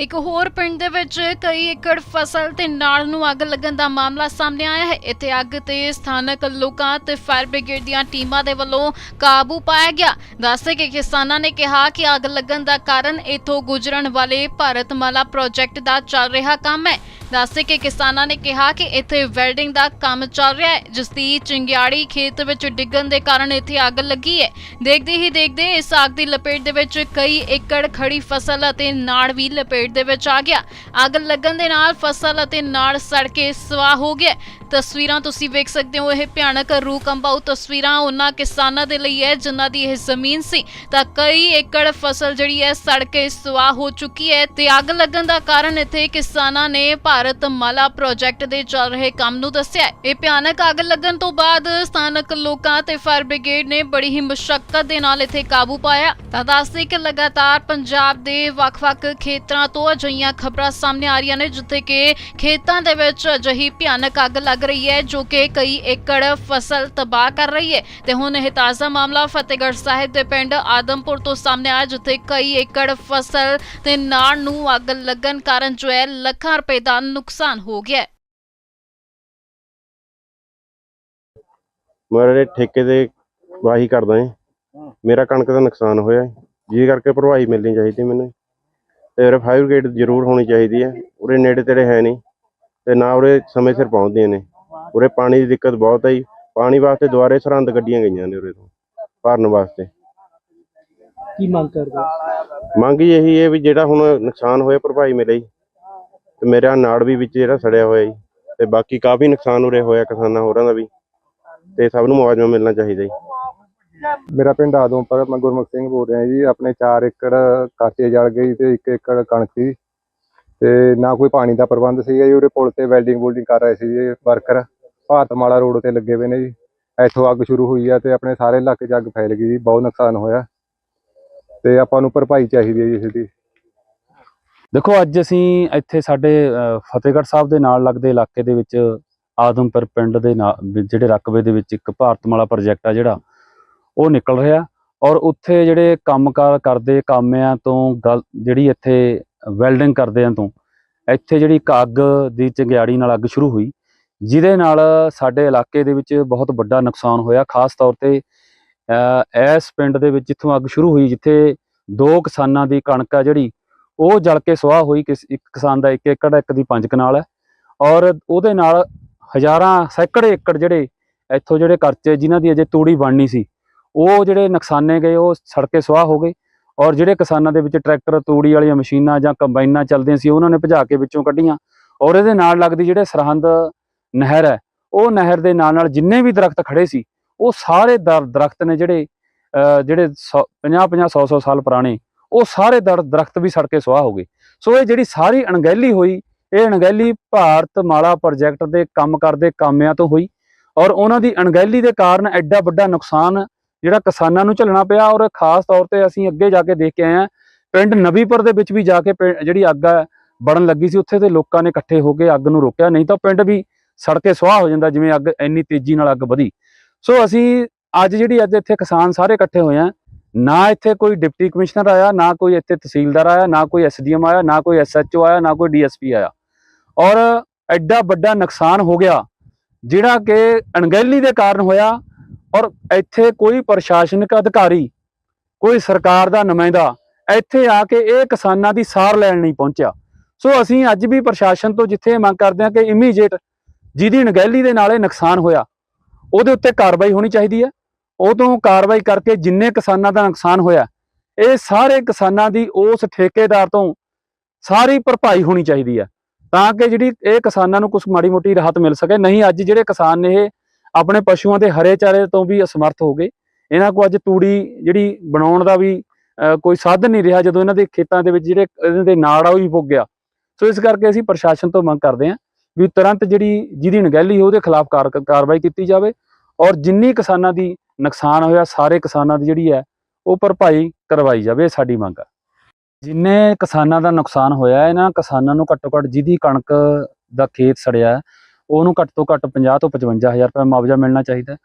ਇੱਕ ਹੋਰ ਪਿੰਡ ਦੇ ਵਿੱਚ ਕਈ ਏਕੜ ਫਸਲ ਤੇ ਨਾੜ ਨੂੰ ਅੱਗ ਲੱਗਣ ਦਾ ਮਾਮਲਾ ਸਾਹਮਣੇ ਆਇਆ ਹੈ। ਇੱਥੇ ਅੱਗ ਤੇ ਸਥਾਨਕ ਲੋਕਾਂ ਤੇ ਫਾਇਰ ਬ੍ਰਿਗੇਡ ਦੀਆਂ ਟੀਮਾਂ ਦੇ ਵੱਲੋਂ ਕਾਬੂ ਪਾਇਆ ਗਿਆ। ਦੱਸਦੇ ਕਿ ਕਿਸਾਨਾਂ ਨੇ ਕਿਹਾ ਕਿ ਅੱਗ ਲੱਗਣ ਦਾ ਕਾਰਨ ਇਥੋਂ ਗੁਜ਼ਰਨ ਵਾਲੇ ਭਾਰਤਮਾਲਾ ਪ੍ਰੋਜੈਕਟ ਦਾ ਚੱਲ ਰਿਹਾ ਕੰਮ ਹੈ। ਦੱਸਦੇ ਕਿ ਕਿਸਾਨਾਂ ਨੇ ਕਿਹਾ ਕਿ ਇੱਥੇ ਵੈਲਡਿੰਗ ਦਾ ਕੰਮ ਚੱਲ ਰਿਹਾ ਹੈ, ਜਿਸ ਦੀ ਚਿੰਗਿਆੜੀ ਖੇਤ ਵਿੱਚ ਡਿੱਗਣ ਦੇ ਕਾਰਨ ਇੱਥੇ ਅੱਗ ਲੱਗੀ ਹੈ। ਦੇਖਦੇ ਹੀ ਦੇਖਦੇ ਇਸ ਅੱਗ ਦੀ ਲਪੇਟ ਦੇ ਵਿੱਚ ਕਈ ਏਕੜ ਖੜੀ ਫਸਲ ਅਤੇ ਨਾੜ ਵੀ ਲਪੇਟ ਦੇ ਵਿੱਚ ਆ ਗਿਆ। ਅੱਗ ਲੱਗਣ ਦੇ ਨਾਲ ਫਸਲ ਅਤੇ ਨਾੜ ਸੜ ਕੇ ਸਵਾਹ ਹੋ ਗਿਆ। ਤਸਵੀਰਾਂ ਤੁਸੀਂ ਵੇਖ ਸਕਦੇ ਹੋ, ਇਹ ਭਿਆਨਕ ਰੂਹ ਕੰਬਾਊ ਤਸਵੀਰਾਂ ਉਹਨਾਂ ਕਿਸਾਨਾਂ ਦੇ ਲਈ ਹੈ, ਜਿਨ੍ਹਾਂ ਦੀ ਇਹ ਜ਼ਮੀਨ ਸੀ। ਤਾਂ ਕਈ ਏਕੜ ਫਸਲ ਜਿਹੜੀ ਹੈ, ਸੜ ਕੇ ਸਵਾਹ ਹੋ ਚੁੱਕੀ ਹੈ ਤੇ ਅੱਗ ਲੱਗਣ ਦਾ ਕਾਰਨ ਇੱਥੇ ਕਿਸਾਨਾਂ ਨੇ ਭਾਰਤ ਮਾਲਾ ਪ੍ਰੋਜੈਕਟ ਦੇ ਚੱਲ ਰਹੇ ਕੰਮ ਨੂੰ ਦੱਸਿਆ ਇਹ ਭਿਆਨਕ ਅੱਗ ਲੱਗਣ ਤੋਂ ਬਾਅਦ ਸਥਾਨਕ ਲੋਕਾਂ ਤੇ ਫਾਇਰ ਬ੍ਰਿਗੇਡ ਨੇ ਬੜੀ ਹੀ ਮੁਸ਼ਕਲ ਦੇ ਨਾਲ ਇੱਥੇ ਕਾਬੂ ਪਾਇਆ। ਤਾਂ ਦੱਸਦੇ ਕਿ ਲਗਾਤਾਰ ਪੰਜਾਬ ਦੇ ਵੱਖ-ਵੱਖ ਖੇਤਰਾਂ ਤੋਂ ਅਜਿਹੀਆਂ ਖਬਰਾਂ ਸਾਹਮਣੇ ਆ ਰਹੀਆਂ ਨੇ, ਜਿੱਥੇ ਕਿ ਖੇਤਾਂ ਦੇ ਵਿੱਚ ਅਜਿਹੀ ਭਿਆਨਕ ਅੱਗ ਲੱਗ ਰਹੀ ਹੈ, ਜੋ ਕਿ ਕਈ ਏਕੜ ਫਸਲ ਤਬਾਹ ਕਰ ਰਹੀ ਹੈ। ਤੇ ਹੁਣ ਇਹ ਤਾਜ਼ਾ ਮਾਮਲਾ ਫਤਿਹਗੜ੍ਹ ਸਾਹਿਬ ਦੇ ਪਿੰਡ ਆਦਮਪੁਰ ਤੋਂ ਸਾਹਮਣੇ ਆਇਆ, ਜਿੱਥੇ ਕਈ ਏਕੜ ਫਸਲ ਤੇ ਨਾੜ ਨੂੰ ਅੱਗ ਲੱਗਣ ਕਾਰਨ ਜੋ ਹੈ ਲੱਖਾਂ ਰੁਪਏ ਦਾ ਨੁਕਸਾਨ ਹੋ ਗਿਆ ਹੈ। ਮੇਰੇ ਠੇਕੇ ਤੇ ਵਾਹੀ ਕਰਦਾ ਏ ਮੇਰਾ ਕਣਕ ਦਾ ਨੁਕਸਾਨ ਹੋਇਆ ਜੀ। ਕਰਕੇ ਭਰਵਾਈ ਮਿਲਣੀ ਚਾਹੀਦੀ ਮੈਨੂੰ ਤੇ ਫਾਇਰ ਬ੍ਰਿਗੇਡ ਜ਼ਰੂਰ ਹੋਣੀ ਚਾਹੀਦੀ ਹੈ। ਉਰੇ ਨੇੜੇ ਤੇੜੇ ਹੈ ਨਹੀਂ। ਤੇ ਨਾ ਉਰੇ ਸਮੇਂ ਸਿਰ ਪਹੁੰਚਦੀਆਂ ਨੇ। ਉਰੇ ਪਾਣੀ ਦੀ ਦਿੱਕਤ ਬਹੁਤ ਹੈ ਜੀ। ਪਾਣੀ ਵਾਸਤੇ ਦੁਆਰੇ ਸਰਹੰਦ ਗੱਡੀਆਂ ਗਈਆਂ ਨੇ ਉਰੇ ਤੋਂ। ਭਰਨ ਵਾਸਤੇ। ਕੀ ਮੰਗ ਕਰਦੇ ਹੋ? ਮੰਗ ਹੀ ਇਹੀ ਹੈ ਵੀ ਜਿਹੜਾ ਹੁਣ ਨੁਕਸਾਨ ਹੋਇਆ ਭਰਵਾਈ ਮਿਲੇ ਜੀ। ਤੇ ਮੇਰਾ ਨਾੜ ਵੀ ਵਿੱਚ ਜਿਹੜਾ ਸੜਿਆ ਹੋਇਆ ਜੀ, ਤੇ ਬਾਕੀ ਕਾਫੀ ਨੁਕਸਾਨ ਉਰੇ ਹੋਇਆ ਕਿਸਾਨਾਂ ਹੋਰਾਂ ਦਾ ਵੀ, ਤੇ ਸਭ ਨੂੰ ਮੁਆਵਜ਼ਾ ਮਿਲਣਾ ਚਾਹੀਦਾ ਜੀ। ਮੇਰਾ ਪਿੰਡ ਆਦਮਪੁਰ, ਮੈਂ ਗੁਰਮੁਖ ਸਿੰਘ ਬੋਲ ਰਿਹਾ ਜੀ, ਆਪਣੇ 4 ਏਕੜ ਕਾਟੇ ਜਲ ਗਈ ਤੇ 1 ਏਕੜ ਕਣਕ ਸੀ। ਤੇ ਨਾ ਕੋਈ ਪਾਣੀ ਦਾ ਪ੍ਰਬੰਧ ਸੀਗਾ ਜੀ, ਉਰੇ ਪੁਲ ਤੇ ਵੈਲਡਿੰਗ ਵੂਲਡਿੰਗ ਕਰ ਰਹੇ ਸੀ ਜੀ, ਵਰਕਰ। ਭਾਰਤਮਾਲਾ ਰੋਡ ਤੇ ਲੱਗੇ ਹੋਏ ਨੇ ਜੀ। ਇੱਥੋਂ ਅੱਗ ਸ਼ੁਰੂ ਹੋਈ ਆ ਤੇ ਆਪਣੇ ਸਾਰੇ ਇਲਾਕੇ 'ਚ ਅੱਗ ਫੈਲ ਗਈ ਜੀ, ਬਹੁਤ ਨੁਕਸਾਨ ਹੋਇਆ। ਤੇ ਆਪਾਂ ਨੂੰ ਭਰਪਾਈ ਚਾਹੀਦੀ ਹੈ ਜੀ ਇਸ ਦੀ। ਦੇਖੋ, ਅੱਜ ਅਸੀਂ ਇੱਥੇ ਸਾਡੇ ਫਤਿਹਗੜ੍ਹ ਸਾਹਿਬ ਦੇ ਨਾਲ ਲੱਗਦੇ ਇਲਾਕੇ ਦੇ ਵਿੱਚ, ਆਦਮਪੁਰ ਪਿੰਡ ਦੇ ਨਾਲ ਜਿਹੜੇ ਰਕਬੇ ਦੇ ਵਿੱਚ ਇੱਕ ਭਾਰਤਮਾਲਾ ਪ੍ਰੋਜੈਕਟ ਆ ਜਿਹੜਾ, ਉਹ ਨਿਕਲ ਰਿਹਾ। ਔਰ ਉੱਥੇ ਜਿਹੜੇ ਕੰਮਕਾਰ ਕਰਦੇ ਕਾਮਿਆਂ ਤੋਂ ਗੱਲ, ਜਿਹੜੀ ਇੱਥੇ ਵੈਲਡਿੰਗ ਕਰਦਿਆਂ ਤੋਂ, ਇੱਥੇ ਜਿਹੜੀ ਇੱਕ ਅੱਗ ਦੀ ਚੰਗਿਆੜੀ ਨਾਲ ਅੱਗ ਸ਼ੁਰੂ ਹੋਈ, ਜਿਹਦੇ ਨਾਲ ਸਾਡੇ ਇਲਾਕੇ ਦੇ ਵਿੱਚ ਬਹੁਤ ਵੱਡਾ ਨੁਕਸਾਨ ਹੋਇਆ। ਖਾਸ ਤੌਰ ਤੇ ਇਸ ਪਿੰਡ ਦੇ ਵਿੱਚ ਜਿੱਥੋਂ ਅੱਗ ਸ਼ੁਰੂ ਹੋਈ, ਜਿੱਥੇ ਦੋ ਕਿਸਾਨਾਂ ਦੀ ਕਣਕ ਆ ਜਿਹੜੀ ਉਹ ਜਲ ਕੇ ਸੁਆਹ ਹੋਈ ਕਿਸ, ਇੱਕ ਕਿਸਾਨ ਦਾ ਇੱਕ ਏਕੜ, ਇੱਕ ਦੀ ਪੰਜ ਕਨਾਲ ਹੈ। ਔਰ ਉਹਦੇ ਨਾਲ ਹਜ਼ਾਰਾਂ, ਸੈਂਕੜੇ ਏਕੜ ਜਿਹੜੇ ਇੱਥੋਂ ਜਿਹੜੇ ਕਰਚੇ ਜਿਨ੍ਹਾਂ ਦੀ ਅਜੇ ਤੂੜੀ ਬਣਨੀ ਸੀ, ਉਹ ਜਿਹੜੇ ਨੁਕਸਾਨੇ ਗਏ, ਉਹ ਸੜ ਕੇ ਸੁਆਹ ਹੋ ਗਏ। ਔਰ ਜਿਹੜੇ ਕਿਸਾਨਾਂ ਦੇ ਵਿੱਚ ਟਰੈਕਟਰ, ਤੂੜੀ ਵਾਲੀਆਂ ਮਸ਼ੀਨਾਂ ਜਾਂ ਕੰਬਾਈਨਾਂ ਚੱਲਦੀਆਂ ਸੀ, ਉਹਨਾਂ ਨੇ ਭਜਾ ਕੇ ਵਿੱਚੋਂ ਕੱਢੀਆਂ। ਔਰ ਇਹਦੇ ਨਾਲ ਲੱਗਦੀ ਜਿਹੜੇ ਸਰਹੰਦ ਨਹਿਰ ਹੈ, ਉਹ ਨਹਿਰ ਦੇ ਨਾਲ ਨਾਲ ਜਿੰਨੇ ਵੀ ਦਰਖਤ ਖੜੇ ਸੀ, ਉਹ ਸਾਰੇ ਦਰ- ਦਰਖਤ ਨੇ ਜਿਹੜੇ, ਅਹ ਜਿਹੜੇ 50 50 100 100 ਸਾਲ ਪੁਰਾਣੇ ਉਹ ਸਾਰੇ ਦਰ- ਦਰਖਤ ਵੀ ਸੜ ਕੇ ਸੁਆਹ ਹੋ ਗਏ। ਸੋ ਇਹ ਜਿਹੜੀ ਸਾਰੀ ਅਣਗਹਿਲੀ ਹੋਈ, ਇਹ ਅਣਗਹਿਲੀ ਭਾਰਤ ਮਾਲਾ ਪ੍ਰੋਜੈਕਟ ਦੇ ਕੰਮ ਕਰਦੇ ਕਾਮਿਆਂ ਤੋਂ ਹੋਈ ਔਰ ਉਹਨਾਂ ਦੀ ਅਣਗਹਿਲੀ ਦੇ ਕਾਰਨ ਐਡਾ ਵੱਡਾ ਨੁਕਸਾਨ ਜਿਹੜਾ ਕਿਸਾਨਾਂ ਨੂੰ ਝੱਲਣਾ ਪਿਆ ਔਰ ਖਾਸ ਤੌਰ ਤੇ ਅਸੀਂ ਅੱਗੇ ਜਾ ਕੇ ਦੇਖ ਕੇ ਆਏ ਹਾਂ, ਪਿੰਡ ਨਵੀਪੁਰ ਦੇ ਵਿੱਚ ਵੀ ਜਾ ਕੇ ਪਿੰ- ਜਿਹੜੀ ਅੱਗ ਹੈ ਬੜਨ ਲੱਗੀ ਸੀ, ਉੱਥੇ ਦੇ ਲੋਕਾਂ ਨੇ ਇਕੱਠੇ ਹੋ ਕੇ ਅੱਗ ਨੂੰ ਰੋਕਿਆ, ਨਹੀਂ ਤਾਂ ਪਿੰਡ ਵੀ ਸੜ ਕੇ ਸੁਆਹ ਹੋ ਜਾਂਦਾ ਜਿਵੇਂ ਅੱਗ ਇੰਨੀ ਤੇਜ਼ੀ ਨਾਲ ਅੱਗ ਵਧੀ। ਸੋ ਅਸੀਂ ਅੱਜ ਜਿਹੜੀ ਅੱਜ ਇੱਥੇ ਕਿਸਾਨ ਸਾਰੇ ਇਕੱਠੇ ਹੋਏ ਆ ਨਾ ਇੱਥੇ ਕੋਈ ਡਿਪਟੀ ਕਮਿਸ਼ਨਰ ਆਇਆ, ਨਾ ਕੋਈ ਇੱਥੇ ਤਹਿਸੀਲਦਾਰ ਆਇਆ, ਨਾ ਕੋਈ ਐਸਡੀਐਮ ਆਇਆ, ਨਾ ਕੋਈ ਐਸਐਚਓ ਆਇਆ, ਨਾ ਕੋਈ ਡੀਐਸਪੀ ਆਇਆ। ਔਰ ਐਡਾ ਵੱਡਾ ਨੁਕਸਾਨ ਹੋ ਗਿਆ, ਜਿਹੜਾ ਕਿ ਅਣਗਹਿਲੀ ਦੇ ਕਾਰਨ ਹੋਇਆ ਔਰ ਇੱਥੇ ਕੋਈ ਪ੍ਰਸ਼ਾਸਨਿਕ ਅਧਿਕਾਰੀ, ਕੋਈ ਸਰਕਾਰ ਦਾ ਨੁਮਾਇੰਦਾ ਇੱਥੇ ਆ ਕੇ ਇਹ ਕਿਸਾਨਾਂ ਦੀ ਸਾਰ ਲੈਣ ਨਹੀਂ ਪਹੁੰਚਿਆ। ਸੋ ਅਸੀਂ ਅੱਜ ਵੀ ਪ੍ਰਸ਼ਾਸਨ ਤੋਂ ਜਿੱਥੇ ਇਹ ਮੰਗ ਕਰਦੇ ਹਾਂ ਕਿ ਇਮੀਡੀਏਟ ਜਿਹਦੀ ਅਣਗਹਿਲੀ ਦੇ ਨਾਲ ਇਹ ਨੁਕਸਾਨ ਹੋਇਆ, ਉਹਦੇ ਉੱਤੇ ਕਾਰਵਾਈ ਹੋਣੀ ਚਾਹੀਦੀ ਹੈ। ਉਹ ਤੋਂ ਕਾਰਵਾਈ ਕਰਕੇ ਜਿੰਨੇ ਕਿਸਾਨਾਂ ਦਾ ਨੁਕਸਾਨ ਹੋਇਆ ਇਹ ਸਾਰੇ ਕਿਸਾਨਾਂ ਦੀ ਉਸ ਠੇਕੇਦਾਰ ਤੋਂ ਸਾਰੀ ਭਰਪਾਈ ਹੋਣੀ ਚਾਹੀਦੀ ਹੈ ਤਾਂ ਕਿ ਜਿਹੜੀ ਇਹ ਕਿਸਾਨਾਂ ਨੂੰ ਕੁਝ ਮਾੜੀ ਮੋਟੀ ਰਾਹਤ ਮਿਲ ਸਕੇ। ਨਹੀਂ ਅੱਜ ਜਿਹੜੇ ਕਿਸਾਨ ਨੇ ਇਹ ਆਪਣੇ ਪਸ਼ੂਆਂ ਦੇ ਹਰੇ ਚਾਰੇ ਤੋਂ ਵੀ ਅਸਮਰਥ ਹੋ ਗਏ। ਇਹਨਾਂ ਕੋਲ ਅੱਜ ਤੂੜੀ ਜਿਹੜੀ ਬਣਾਉਣ ਦਾ ਵੀ ਅਹ, ਕੋਈ ਸਾਧਨ ਨਹੀਂ ਰਿਹਾ ਜਦੋਂ ਇਹਨਾਂ ਦੇ ਖੇਤਾਂ ਦੇ ਵਿੱਚ ਜਿਹੜੇ ਇਹਨਾਂ ਦੇ ਨਾੜ ਆ ਉਹ ਵੀ ਪੁੱਗ ਗਿਆ। ਸੋ ਇਸ ਕਰਕੇ ਅਸੀਂ ਪ੍ਰਸ਼ਾਸਨ ਤੋਂ ਮੰਗ ਕਰਦੇ ਹਾਂ ਵੀ ਤੁਰੰਤ ਜਿਹੜੀ ਜਿਹਦੀ ਅਣਗਹਿਲੀ ਉਹਦੇ ਖਿਲਾਫ ਕਾਰ- ਕਾਰਵਾਈ ਕੀਤੀ ਜਾਵੇ ਔਰ ਜਿੰਨੀ ਕਿਸਾਨਾਂ ਦੀ ਨੁਕਸਾਨ ਹੋਇਆ, ਸਾਰੇ ਕਿਸਾਨਾਂ ਦੀ ਜਿਹੜੀ ਹੈ, ਉਹ ਭਰਪਾਈ ਕਰਵਾਈ ਜਾਵੇ ਇਹ ਸਾਡੀ ਮੰਗ। ਹੈ ਜਿੰਨੇ ਕਿਸਾਨਾਂ ਦਾ ਨੁਕਸਾਨ ਹੋਇਆ, ਇਹਨਾਂ ਕਿਸਾਨਾਂ ਨੂੰ ਘੱਟੋ ਘੱਟ ਜਿਹਦੀ ਕਣਕ ਦਾ ਖੇਤ ਸੜਿਆ, ਉਹਨੂੰ ਘੱਟ ਤੋਂ ਘੱਟ 50 ਤੋਂ 55000 ਰੁਪਏ ਮੁਆਵਜ਼ਾ ਮਿਲਣਾ ਚਾਹੀਦਾ।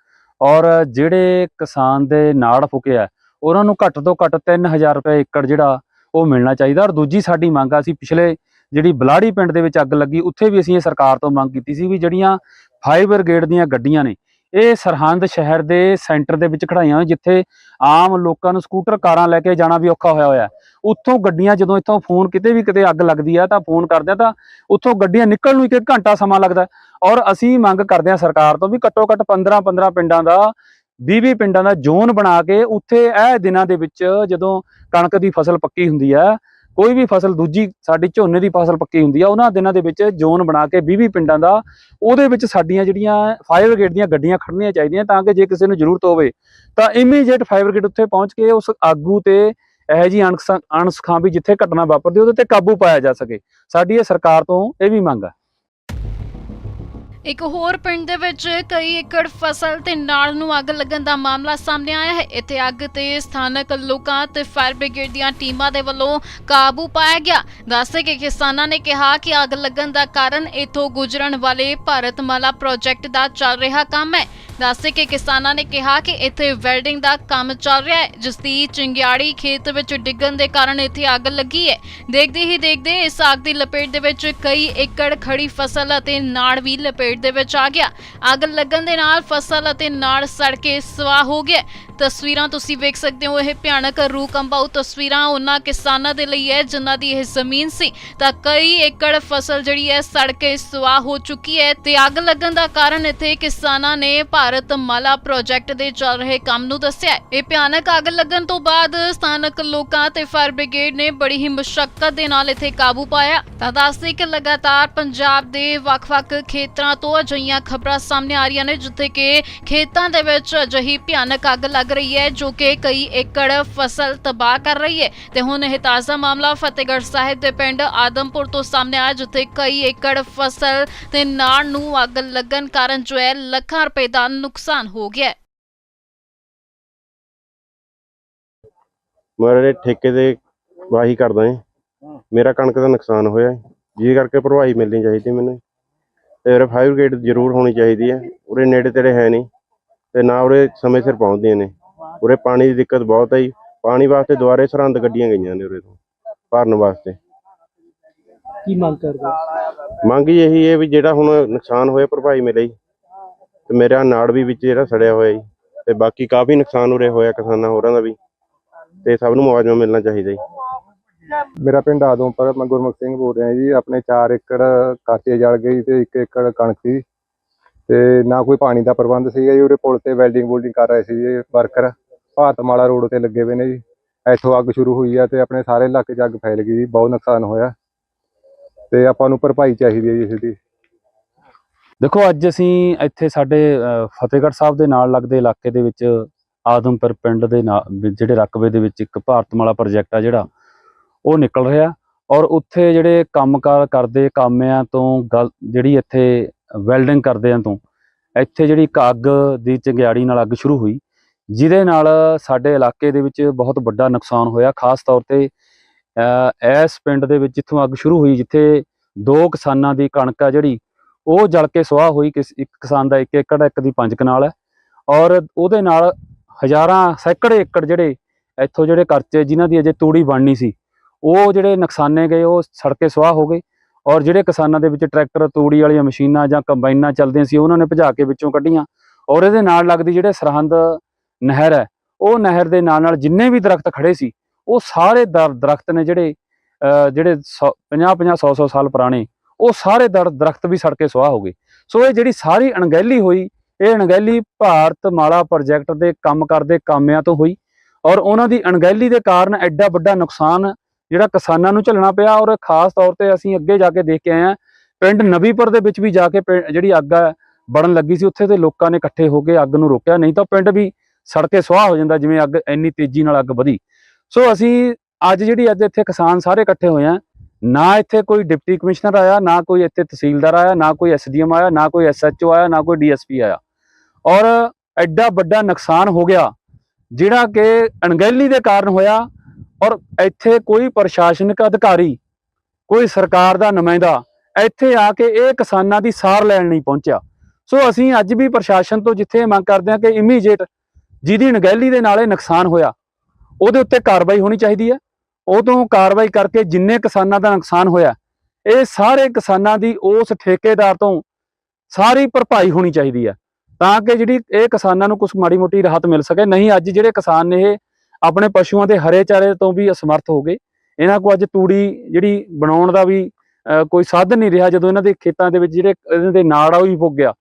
ਔਰ ਜਿਹੜੇ ਕਿਸਾਨ ਦੇ ਨਾੜ ਫੁਕਿਆ ਉਹਨਾਂ ਨੂੰ ਘੱਟ ਤੋਂ ਘੱਟ 3000 ਰੁਪਏ ਏਕੜ ਜਿਹੜਾ, ਉਹ ਮਿਲਣਾ ਚਾਹੀਦਾ। ਔਰ ਦੂਜੀ ਸਾਡੀ ਮੰਗ ਆ, ਅਸੀਂ ਪਿਛਲੇ ਜਿਹੜੀ ਬਲਾੜੀ ਪਿੰਡ ਦੇ ਵਿੱਚ ਅੱਗ ਲੱਗੀ, ਉੱਥੇ ਵੀ ਅਸੀਂ ਇਹ ਸਰਕਾਰ ਤੋਂ ਮੰਗ ਕੀਤੀ ਸੀ ਵੀ ਜਿਹੜੀਆਂ ਫਾਇਰ ਬ੍ਰਿਗੇਡ ਦੀਆਂ ਗੱਡੀਆਂ ਨੇ ਇਹ ਸਰਹੰਦ ਸ਼ਹਿਰ ਦੇ ਸੈਂਟਰ ਦੇ ਵਿੱਚ ਖੜਾਈਆਂ ਜਿੱਥੇ ਆਮ ਲੋਕਾਂ ਨੂੰ ਸਕੂਟਰ, ਕਾਰਾਂ ਲੈ ਕੇ ਜਾਣਾ ਵੀ ਔਖਾ ਹੋਇਆ ਹੋਇਆ ਉੱਥੋਂ ਗੱਡੀਆਂ ਜਦੋਂ ਇੱਥੋਂ ਫੋਨ ਕਿਤੇ ਵੀ ਕਿਤੇ ਅੱਗ ਲੱਗਦੀ ਆ ਤਾਂ ਫੋਨ ਕਰਦੇ ਆ ਤਾਂ ਉੱਥੋਂ ਗੱਡੀਆਂ ਨਿਕਲਣ ਨੂੰ ਇੱਕ ਇੱਕ ਘੰਟਾ ਸਮਾਂ ਲੱਗਦਾ ਔਰ ਅਸੀਂ ਮੰਗ ਕਰਦੇ ਹਾਂ ਸਰਕਾਰ ਤੋਂ ਵੀ ਘੱਟੋ ਘੱਟ 15 15 ਪਿੰਡਾਂ ਦਾ 20 20 ਪਿੰਡਾਂ ਦਾ ਜ਼ੋਨ ਬਣਾ ਕੇ ਉੱਥੇ ਇਹ ਦਿਨਾਂ ਦੇ ਵਿੱਚ ਜਦੋਂ ਕਣਕ ਦੀ ਫਸਲ ਪੱਕੀ ਹੁੰਦੀ ਹੈ ਕੋਈ ਵੀ ਫਸਲ ਦੂਜੀ ਸਾਡੀ ਝੋਨੇ ਦੀ ਫਸਲ ਪੱਕੀ ਹੁੰਦੀ ਆ, ਉਹਨਾਂ ਦਿਨਾਂ ਦੇ ਵਿੱਚ ਜ਼ੋਨ ਬਣਾ ਕੇ 20 20 ਪਿੰਡਾਂ ਦਾ ਉਹਦੇ ਵਿੱਚ ਸਾਡੀਆਂ ਜਿਹੜੀਆਂ ਫਾਇਰ ਬ੍ਰਿਗੇਡ ਦੀਆਂ ਗੱਡੀਆਂ ਖੜਨੀਆਂ ਚਾਹੀਦੀਆਂ ਤਾਂ ਕਿ ਜੇ ਕਿਸੇ ਨੂੰ ਜ਼ਰੂਰਤ ਹੋਵੇ, ਤਾਂ ਇਮੀਡੀਏਟ ਫਾਇਰ ਬ੍ਰਿਗੇਡ ਉੱਥੇ ਪਹੁੰਚ ਕੇ ਉਸ ਆਗੂ ਤੇ ਇਹੋ ਜੀ ਅਣਸਖਾਂ ਵੀ ਜਿੱਥੇ ਘਟਨਾ ਵਾਪਰਦੀ, ਉਹਦੇ ਤੇ ਕਾਬੂ ਪਾਇਆ ਜਾ ਸਕੇ। ਸਾਡੀ ਇਹ ਸਰਕਾਰ ਤੋਂ ਇਹ ਵੀ ਮੰਗ ਆ। ਇੱਕ ਹੋਰ ਪਿੰਡ ਦੇ ਵਿੱਚ ਕਈ ਏਕੜ ਫਸਲ ਤੇ ਨਾੜ ਨੂੰ ਅੱਗ ਲੱਗਣ ਦਾ ਮਾਮਲਾ ਸਾਹਮਣੇ ਆਇਆ ਹੈ। ਇੱਥੇ ਅੱਗ ਤੇ ਸਥਾਨਕ ਲੋਕਾਂ ਤੇ ਫਾਇਰ ਬ੍ਰਿਗੇਡ ਦੀਆਂ ਟੀਮਾਂ ਦੇ ਵੱਲੋਂ ਕਾਬੂ ਪਾਇਆ ਗਿਆ। ਦੱਸਦੇ ਕਿ ਕਿਸਾਨਾਂ ਨੇ ਕਿਹਾ ਕਿ ਅੱਗ ਲੱਗਣ ਦਾ ਕਾਰਨ ਇਥੋਂ ਗੁਜ਼ਰਨ ਵਾਲੇ ਭਾਰਤਮਾਲਾ ਪ੍ਰੋਜੈਕਟ ਦਾ ਚੱਲ ਰਿਹਾ ਕੰਮ ਹੈ। ਦੱਸਦੇ ਕਿ ਕਿਸਾਨਾਂ ਨੇ ਕਿਹਾ ਕਿ ਇੱਥੇ ਵੈਲਡਿੰਗ ਦਾ ਕੰਮ ਚੱਲ ਰਿਹਾ ਹੈ, ਜਿਸ ਦੀ ਚਿੰਗਿਆੜੀ ਖੇਤ ਵਿੱਚ ਡਿੱਗਣ ਦੇ ਕਾਰਨ ਇੱਥੇ ਅੱਗ ਲੱਗੀ ਹੈ। ਦੇਖਦੇ ਹੀ ਦੇਖਦੇ ਇਸ ਅੱਗ ਦੀ ਲਪੇਟ ਦੇ ਵਿੱਚ ਕਈ ਏਕੜ ਖੜੀ ਫਸਲ ਅਤੇ ਨਾੜ ਵੀ ਲਪੇਟ ਦੇ ਵਿੱਚ ਆ ਗਿਆ। ਅੱਗ ਲੱਗਣ ਦੇ ਨਾਲ ਫਸਲ ਅਤੇ ਨਾੜ ਸੜ ਕੇ ਸਵਾਹ ਹੋ ਗਿਆ। ਤਸਵੀਰਾਂ ਤੁਸੀਂ ਵੇਖ ਸਕਦੇ ਹੋ, ਇਹ ਭਿਆਨਕ ਰੂਹ ਕੰਬਾਊ ਤਸਵੀਰਾਂ ਉਹਨਾਂ ਕਿਸਾਨਾਂ ਦੇ ਲਈ ਹੈ, ਜਿਨ੍ਹਾਂ ਦੀ ਇਹ ਜ਼ਮੀਨ ਸੀ। ਤਾਂ ਕਈ ਏਕੜ ਫਸਲ ਜਿਹੜੀ ਹੈ ਸੜ ਕੇ ਸਵਾਹ ਹੋ ਚੁੱਕੀ ਹੈ ਤੇ ਅੱਗ ਲੱਗਣ ਦਾ ਕਾਰਨ ਇੱਥੇ ਕਿਸਾਨਾਂ ਨੇ ਭਾਰਤ ਮਾਲਾ ਪ੍ਰੋਜੈਕਟ ਦੇ ਚੱਲ ਰਹੇ ਕੰਮ ਨੂੰ ਦੱਸਿਆ ਇਹ ਭਿਆਨਕ ਅੱਗ ਲੱਗਣ ਤੋਂ ਬਾਅਦ ਸਥਾਨਕ ਲੋਕਾਂ ਤੇ ਫਾਇਰ ਬ੍ਰਿਗੇਡ ਨੇ ਬੜੀ ਹੀ ਮੁਸ਼ਕਲ ਦੇ ਨਾਲ ਇੱਥੇ ਕਾਬੂ ਪਾਇਆ। ਤਾਂ ਦੱਸਦੇ ਕਿ ਲਗਾਤਾਰ ਪੰਜਾਬ ਦੇ ਵੱਖ-ਵੱਖ ਖੇਤਰਾਂ ਤੋਂ ਅਜਿਹੀਆਂ ਖਬਰਾਂ ਸਾਹਮਣੇ ਆ ਰਹੀਆਂ ਨੇ, ਜਿੱਥੇ ਕਿ ਖੇਤਾਂ ਦੇ ਵਿੱਚ ਅਜਿਹੀ ਭਿਆਨਕ ਅੱਗ ਲੱਗ ਰਹੀ ਹੈ, ਜੋ ਕਿ ਕਈ ਏਕੜ ਫਸਲ ਤਬਾਹ ਕਰ ਰਹੀ ਹੈ। ਤੇ ਹੁਣ ਇਹ ਤਾਜ਼ਾ ਮਾਮਲਾ ਫਤਿਹਗੜ੍ਹ ਸਾਹਿਬ ਦੇ ਪਿੰਡ ਆਦਮਪੁਰ ਤੋਂ ਸਾਹਮਣੇ ਆਇਆ, ਜਿੱਥੇ ਕਈ ਏਕੜ ਫਸਲ ਤੇ ਨਾੜ ਨੂੰ ਅੱਗ ਲੱਗਣ ਕਾਰਨ ਜੋ ਹੈ ਲੱਖਾਂ ਰੁਪਏ ਦਾ ਨੁਕਸਾਨ ਹੋ ਗਿਆ ਹੈ। ਮੇਰੇ ਠੇਕੇ ਤੇ ਵਾਹੀ ਕਰਦਾ ਏ। ਮੇਰਾ ਕਣਕ ਦਾ ਨੁਕਸਾਨ ਹੋਇਆ ਏ। ਜਿਹਦੇ ਕਰਕੇ ਭਰਵਾਈ ਮਿਲਣੀ ਚਾਹੀਦੀ ਮੈਨੂੰ। ਤੇ ਉਰੇ ਫਾਇਰ ਬ੍ਰਿਗੇਡ ਜ਼ਰੂਰ ਹੋਣੀ ਚਾਹੀਦੀ ਹੈ ਉਰੇ ਨੇੜੇ ਤੇੜੇ ਹੈ ਨਹੀਂ। ਤੇ ਨਾ ਉਰੇ ਸਮੇਂ ਸਿਰ ਪਹੁੰਚਦੀਆਂ ਨੇ। ਉਰੇ ਪਾਣੀ ਦੀ ਦਿੱਕਤ ਬਹੁਤ ਹੈ ਜੀ। ਪਾਣੀ ਵਾਸਤੇ ਦੁਆਰੇ ਸਰਹੰਦ ਗੱਡੀਆਂ ਗਈਆਂ ਨੇ ਉਰੇ ਤੋਂ। ਭਰਨ ਵਾਸਤੇ। ਕੀ ਮੰਗ ਕਰਦੇ ਹੋ? ਮੰਗ ਹੀ ਇਹੀ ਹੈ ਵੀ ਜਿਹੜਾ ਹੁਣ ਨੁਕਸਾਨ ਹੋਇਆ ਭਰਪਾਈ ਮਿਲੇ ਜੀ। ਤੇ ਮੇਰਾ ਨਾੜ ਵੀ ਵਿੱਚ ਜਿਹੜਾ ਸੜਿਆ ਹੋਇਆ ਜੀ, ਤੇ ਬਾਕੀ ਕਾਫੀ ਨੁਕਸਾਨ ਉਰੇ ਹੋਇਆ ਕਿਸਾਨਾਂ ਹੋਰਾਂ ਦਾ ਵੀ, ਤੇ ਸਭ ਨੂੰ ਮੁਆਵਜ਼ਾ ਮਿਲਣਾ ਚਾਹੀਦਾ ਜੀ। ਮੇਰਾ ਪਿੰਡ ਆਦਮਪੁਰ, ਮੈਂ ਗੁਰਮੁਖ ਸਿੰਘ ਬੋਲ ਰਿਹਾ ਜੀ, ਆਪਣੇ 4 ਏਕੜ ਕਾਟੇ ਜਲ ਗਈ ਤੇ 1 ਏਕੜ ਕਣਕ ਸੀ, ਤੇ ਨਾ ਕੋਈ ਪਾਣੀ ਦਾ ਪ੍ਰਬੰਧ ਸੀਗਾ ਜੀ, ਉਰੇ ਪੁਲ ਤੇ ਵੈਲਡਿੰਗ ਵੂਲਡਿੰਗ ਕਰ ਰਹੇ ਸੀ ਜੀ, ਵਰਕਰ ਭਾਰਤਮਾਲਾ ਰੋਡ ਤੇ ਲੱਗੇ ਹੋਏ ਨੇ ਜੀ, ਇੱਥੋਂ ਅੱਗ ਸ਼ੁਰੂ ਹੋਈ ਆ ਤੇ ਆਪਣੇ ਸਾਰੇ ਇਲਾਕੇ 'ਚ ਅੱਗ ਫੈਲ ਗਈ ਜੀ, ਬਹੁਤ ਨੁਕਸਾਨ ਹੋਇਆ, ਤੇ ਆਪਾਂ ਨੂੰ ਭਰਪਾਈ ਚਾਹੀਦੀ ਹੈ ਜੀ ਇਸ ਦੀ। ਦੇਖੋ, ਅੱਜ ਅਸੀਂ ਇੱਥੇ ਸਾਡੇ ਫਤਿਹਗੜ੍ਹ ਸਾਹਿਬ ਦੇ ਨਾਲ ਲੱਗਦੇ ਇਲਾਕੇ ਦੇ ਵਿੱਚ ਆਦਮਪੁਰ ਪਿੰਡ ਦੇ ਨਾਲ ਜਿਹੜੇ ਰਕਬੇ ਦੇ ਵਿੱਚ ਇੱਕ ਭਾਰਤਮਾਲਾ ਪ੍ਰੋਜੈਕਟ ਆ ਜਿਹੜਾ, ਉਹ ਨਿਕਲ ਰਿਹਾ। ਔਰ ਉੱਥੇ ਜਿਹੜੇ ਕੰਮਕਾਰ ਕਰਦੇ, ਕਾਮਿਆਂ ਤੋਂ ਗੱਲ, ਜਿਹੜੀ ਇੱਥੇ ਵੈਲਡਿੰਗ ਕਰਦਿਆਂ ਤੋਂ, ਇੱਥੇ ਜਿਹੜੀ ਇੱਕ ਅੱਗ ਦੀ ਚੰਗਿਆੜੀ ਨਾਲ ਅੱਗ ਸ਼ੁਰੂ ਹੋਈ, ਜਿਹਦੇ ਨਾਲ ਸਾਡੇ ਇਲਾਕੇ ਦੇ ਵਿੱਚ ਬਹੁਤ ਵੱਡਾ ਨੁਕਸਾਨ ਹੋਇਆ। ਖਾਸ ਤੌਰ ਤੇ ਇਸ ਪਿੰਡ ਦੇ ਵਿੱਚ ਜਿੱਥੋਂ ਅੱਗ ਸ਼ੁਰੂ ਹੋਈ, ਜਿੱਥੇ ਦੋ ਕਿਸਾਨਾਂ ਦੀ ਕਣਕ ਆ ਜਿਹੜੀ ਉਹ ਜਲ ਕੇ ਸੁਆਹ ਹੋਈ ਕਿਸ ਇੱਕ ਕਿਸਾਨ ਦਾ ਇੱਕ ਏਕੜ, ਇੱਕ ਦੀ ਪੰਜ ਕਨਾਲ ਹੈ। ਔਰ ਉਹਦੇ ਨਾਲ ਹਜ਼ਾਰਾਂ, ਸੈਂਕੜੇ ਏਕੜ ਜਿਹੜੇ ਇੱਥੋਂ ਜਿਹੜੇ ਕਰਚੇ ਜਿਨ੍ਹਾਂ ਦੀ ਅਜੇ ਤੂੜੀ ਬਣਨੀ ਸੀ, ਉਹ ਜਿਹੜੇ ਨੁਕਸਾਨੇ ਗਏ, ਉਹ ਸੜ ਕੇ ਸੁਆਹ ਹੋ ਗਏ। ਔਰ ਜਿਹੜੇ ਕਿਸਾਨਾਂ ਦੇ ਵਿੱਚ ਟਰੈਕਟਰ, ਤੂੜੀ ਵਾਲੀਆਂ ਮਸ਼ੀਨਾਂ ਜਾਂ ਕੰਬਾਈਨਾਂ ਚੱਲਦੀਆਂ ਸੀ, ਉਹਨਾਂ ਨੇ ਭਜਾ ਕੇ ਵਿੱਚੋਂ ਕੱਢੀਆਂ। ਔਰ ਇਹਦੇ ਨਾਲ ਲੱਗਦੀ ਜਿਹੜੇ ਸਰਹੰਦ ਨਹਿਰ ਹੈ, ਉਹ ਨਹਿਰ ਦੇ ਨਾਲ ਨਾਲ ਜਿੰਨੇ ਵੀ ਦਰਖਤ ਖੜੇ ਸੀ, ਉਹ ਸਾਰੇ ਦਰ- ਦਰਖਤ ਨੇ ਜਿਹੜੇ, ਅਹ ਜਿਹੜੇ 50 50 100 100 ਸਾਲ ਪੁਰਾਣੇ ਉਹ ਸਾਰੇ ਦਰ- ਦਰਖਤ ਵੀ ਸੜ ਕੇ ਸੁਆਹ ਹੋ ਗਏ। ਸੋ ਇਹ ਜਿਹੜੀ ਸਾਰੀ ਅਣਗਹਿਲੀ ਹੋਈ, ਇਹ ਅਣਗਹਿਲੀ ਭਾਰਤ ਮਾਲਾ ਪ੍ਰੋਜੈਕਟ ਦੇ ਕੰਮ ਕਰਦੇ ਕਾਮਿਆਂ ਤੋਂ ਹੋਈ ਔਰ ਉਹਨਾਂ ਦੀ ਅਣਗਹਿਲੀ ਦੇ ਕਾਰਨ ਐਡਾ ਵੱਡਾ ਨੁਕਸਾਨ ਜਿਹੜਾ ਕਿਸਾਨਾਂ ਨੂੰ ਝੱਲਣਾ ਪਿਆ ਔਰ ਖਾਸ ਤੌਰ ਤੇ ਅਸੀਂ ਅੱਗੇ ਜਾ ਕੇ ਦੇਖ ਕੇ ਆਏ ਹਾਂ, ਪਿੰਡ ਨਵੀਪੁਰ ਦੇ ਵਿੱਚ ਵੀ ਜਾ ਕੇ ਪਿੰ- ਜਿਹੜੀ ਅੱਗ ਹੈ ਬੜਨ ਲੱਗੀ ਸੀ, ਉੱਥੇ ਦੇ ਲੋਕਾਂ ਨੇ ਇਕੱਠੇ ਹੋ ਕੇ ਅੱਗ ਨੂੰ ਰੋਕਿਆ। ਨਹੀਂ ਤਾਂ ਪਿੰਡ ਵੀ ਸੜ ਕੇ ਸੁਆਹ ਹੋ ਜਾਂਦਾ ਜਿਵੇਂ ਅੱਗ ਇੰਨੀ ਤੇਜ਼ੀ ਨਾਲ ਅੱਗ ਵਧੀ। ਸੋ ਅਸੀਂ ਅੱਜ ਜਿਹੜੀ ਅੱਜ ਇੱਥੇ ਕਿਸਾਨ ਸਾਰੇ ਇਕੱਠੇ ਹੋਏ ਆ ਨਾ ਇੱਥੇ ਕੋਈ ਡਿਪਟੀ ਕਮਿਸ਼ਨਰ ਆਇਆ, ਨਾ ਕੋਈ ਇੱਥੇ ਤਹਿਸੀਲਦਾਰ ਆਇਆ, ਨਾ ਕੋਈ ਐਸਡੀਐਮ ਆਇਆ, ਨਾ ਕੋਈ ਐਸਐਚਓ ਆਇਆ, ਨਾ ਕੋਈ ਡੀਐਸਪੀ ਆਇਆ। ਔਰ ਐਡਾ ਵੱਡਾ ਨੁਕਸਾਨ ਹੋ ਗਿਆ, ਜਿਹੜਾ ਕਿ ਅਣਗਹਿਲੀ ਦੇ ਕਾਰਨ ਹੋਇਆ ਔਰ ਇੱਥੇ ਕੋਈ ਪ੍ਰਸ਼ਾਸਨਿਕ ਅਧਿਕਾਰੀ, ਕੋਈ ਸਰਕਾਰ ਦਾ ਨੁਮਾਇੰਦਾ ਇੱਥੇ ਆ ਕੇ ਇਹ ਕਿਸਾਨਾਂ ਦੀ ਸਾਰ ਲੈਣ ਨਹੀਂ ਪਹੁੰਚਿਆ। ਸੋ ਅਸੀਂ ਅੱਜ ਵੀ ਪ੍ਰਸ਼ਾਸਨ ਤੋਂ ਜਿੱਥੇ ਮੰਗ ਕਰਦੇ ਹਾਂ ਕਿ ਇਮੀਡੀਏਟ ਜਿਹਦੀ ਅਣਗਹਿਲੀ ਦੇ ਨਾਲ ਇਹ ਨੁਕਸਾਨ ਹੋਇਆ, ਉਹਦੇ ਉੱਤੇ ਕਾਰਵਾਈ ਹੋਣੀ ਚਾਹੀਦੀ ਹੈ। ਉਦੋਂ ਕਾਰਵਾਈ ਕਰਕੇ ਜਿੰਨੇ ਕਿਸਾਨਾਂ ਦਾ ਨੁਕਸਾਨ ਹੋਇਆ ਇਹ ਸਾਰੇ ਕਿਸਾਨਾਂ ਦੀ ਉਸ ਠੇਕੇਦਾਰ ਤੋਂ ਸਾਰੀ ਭਰਪਾਈ ਹੋਣੀ ਚਾਹੀਦੀ ਆ ਤਾਂ ਕਿ ਜਿਹੜੀ ਇਹ ਕਿਸਾਨਾਂ ਨੂੰ ਕੁਝ ਮਾੜੀ ਮੋਟੀ ਰਾਹਤ ਮਿਲ ਸਕੇ। ਨਹੀਂ ਅੱਜ ਜਿਹੜੇ ਕਿਸਾਨ ਨੇ ਇਹ ਆਪਣੇ ਪਸ਼ੂਆਂ ਦੇ ਹਰੇ ਚਾਰੇ ਤੋਂ ਵੀ ਅਸਮਰਥ ਹੋ ਗਏ। ਇਹਨਾਂ ਕੋਲ ਅੱਜ ਤੂੜੀ ਜਿਹੜੀ ਬਣਾਉਣ ਦਾ ਵੀ ਅਹ, ਕੋਈ ਸਾਧਨ ਨਹੀਂ ਰਿਹਾ ਜਦੋਂ ਇਹਨਾਂ ਦੇ ਖੇਤਾਂ ਦੇ ਵਿੱਚ ਜਿਹੜੇ ਇਹਨਾਂ ਦੇ ਨਾੜ ਆ ਉਹ ਵੀ ਪੁੱਗ ਗਿਆ।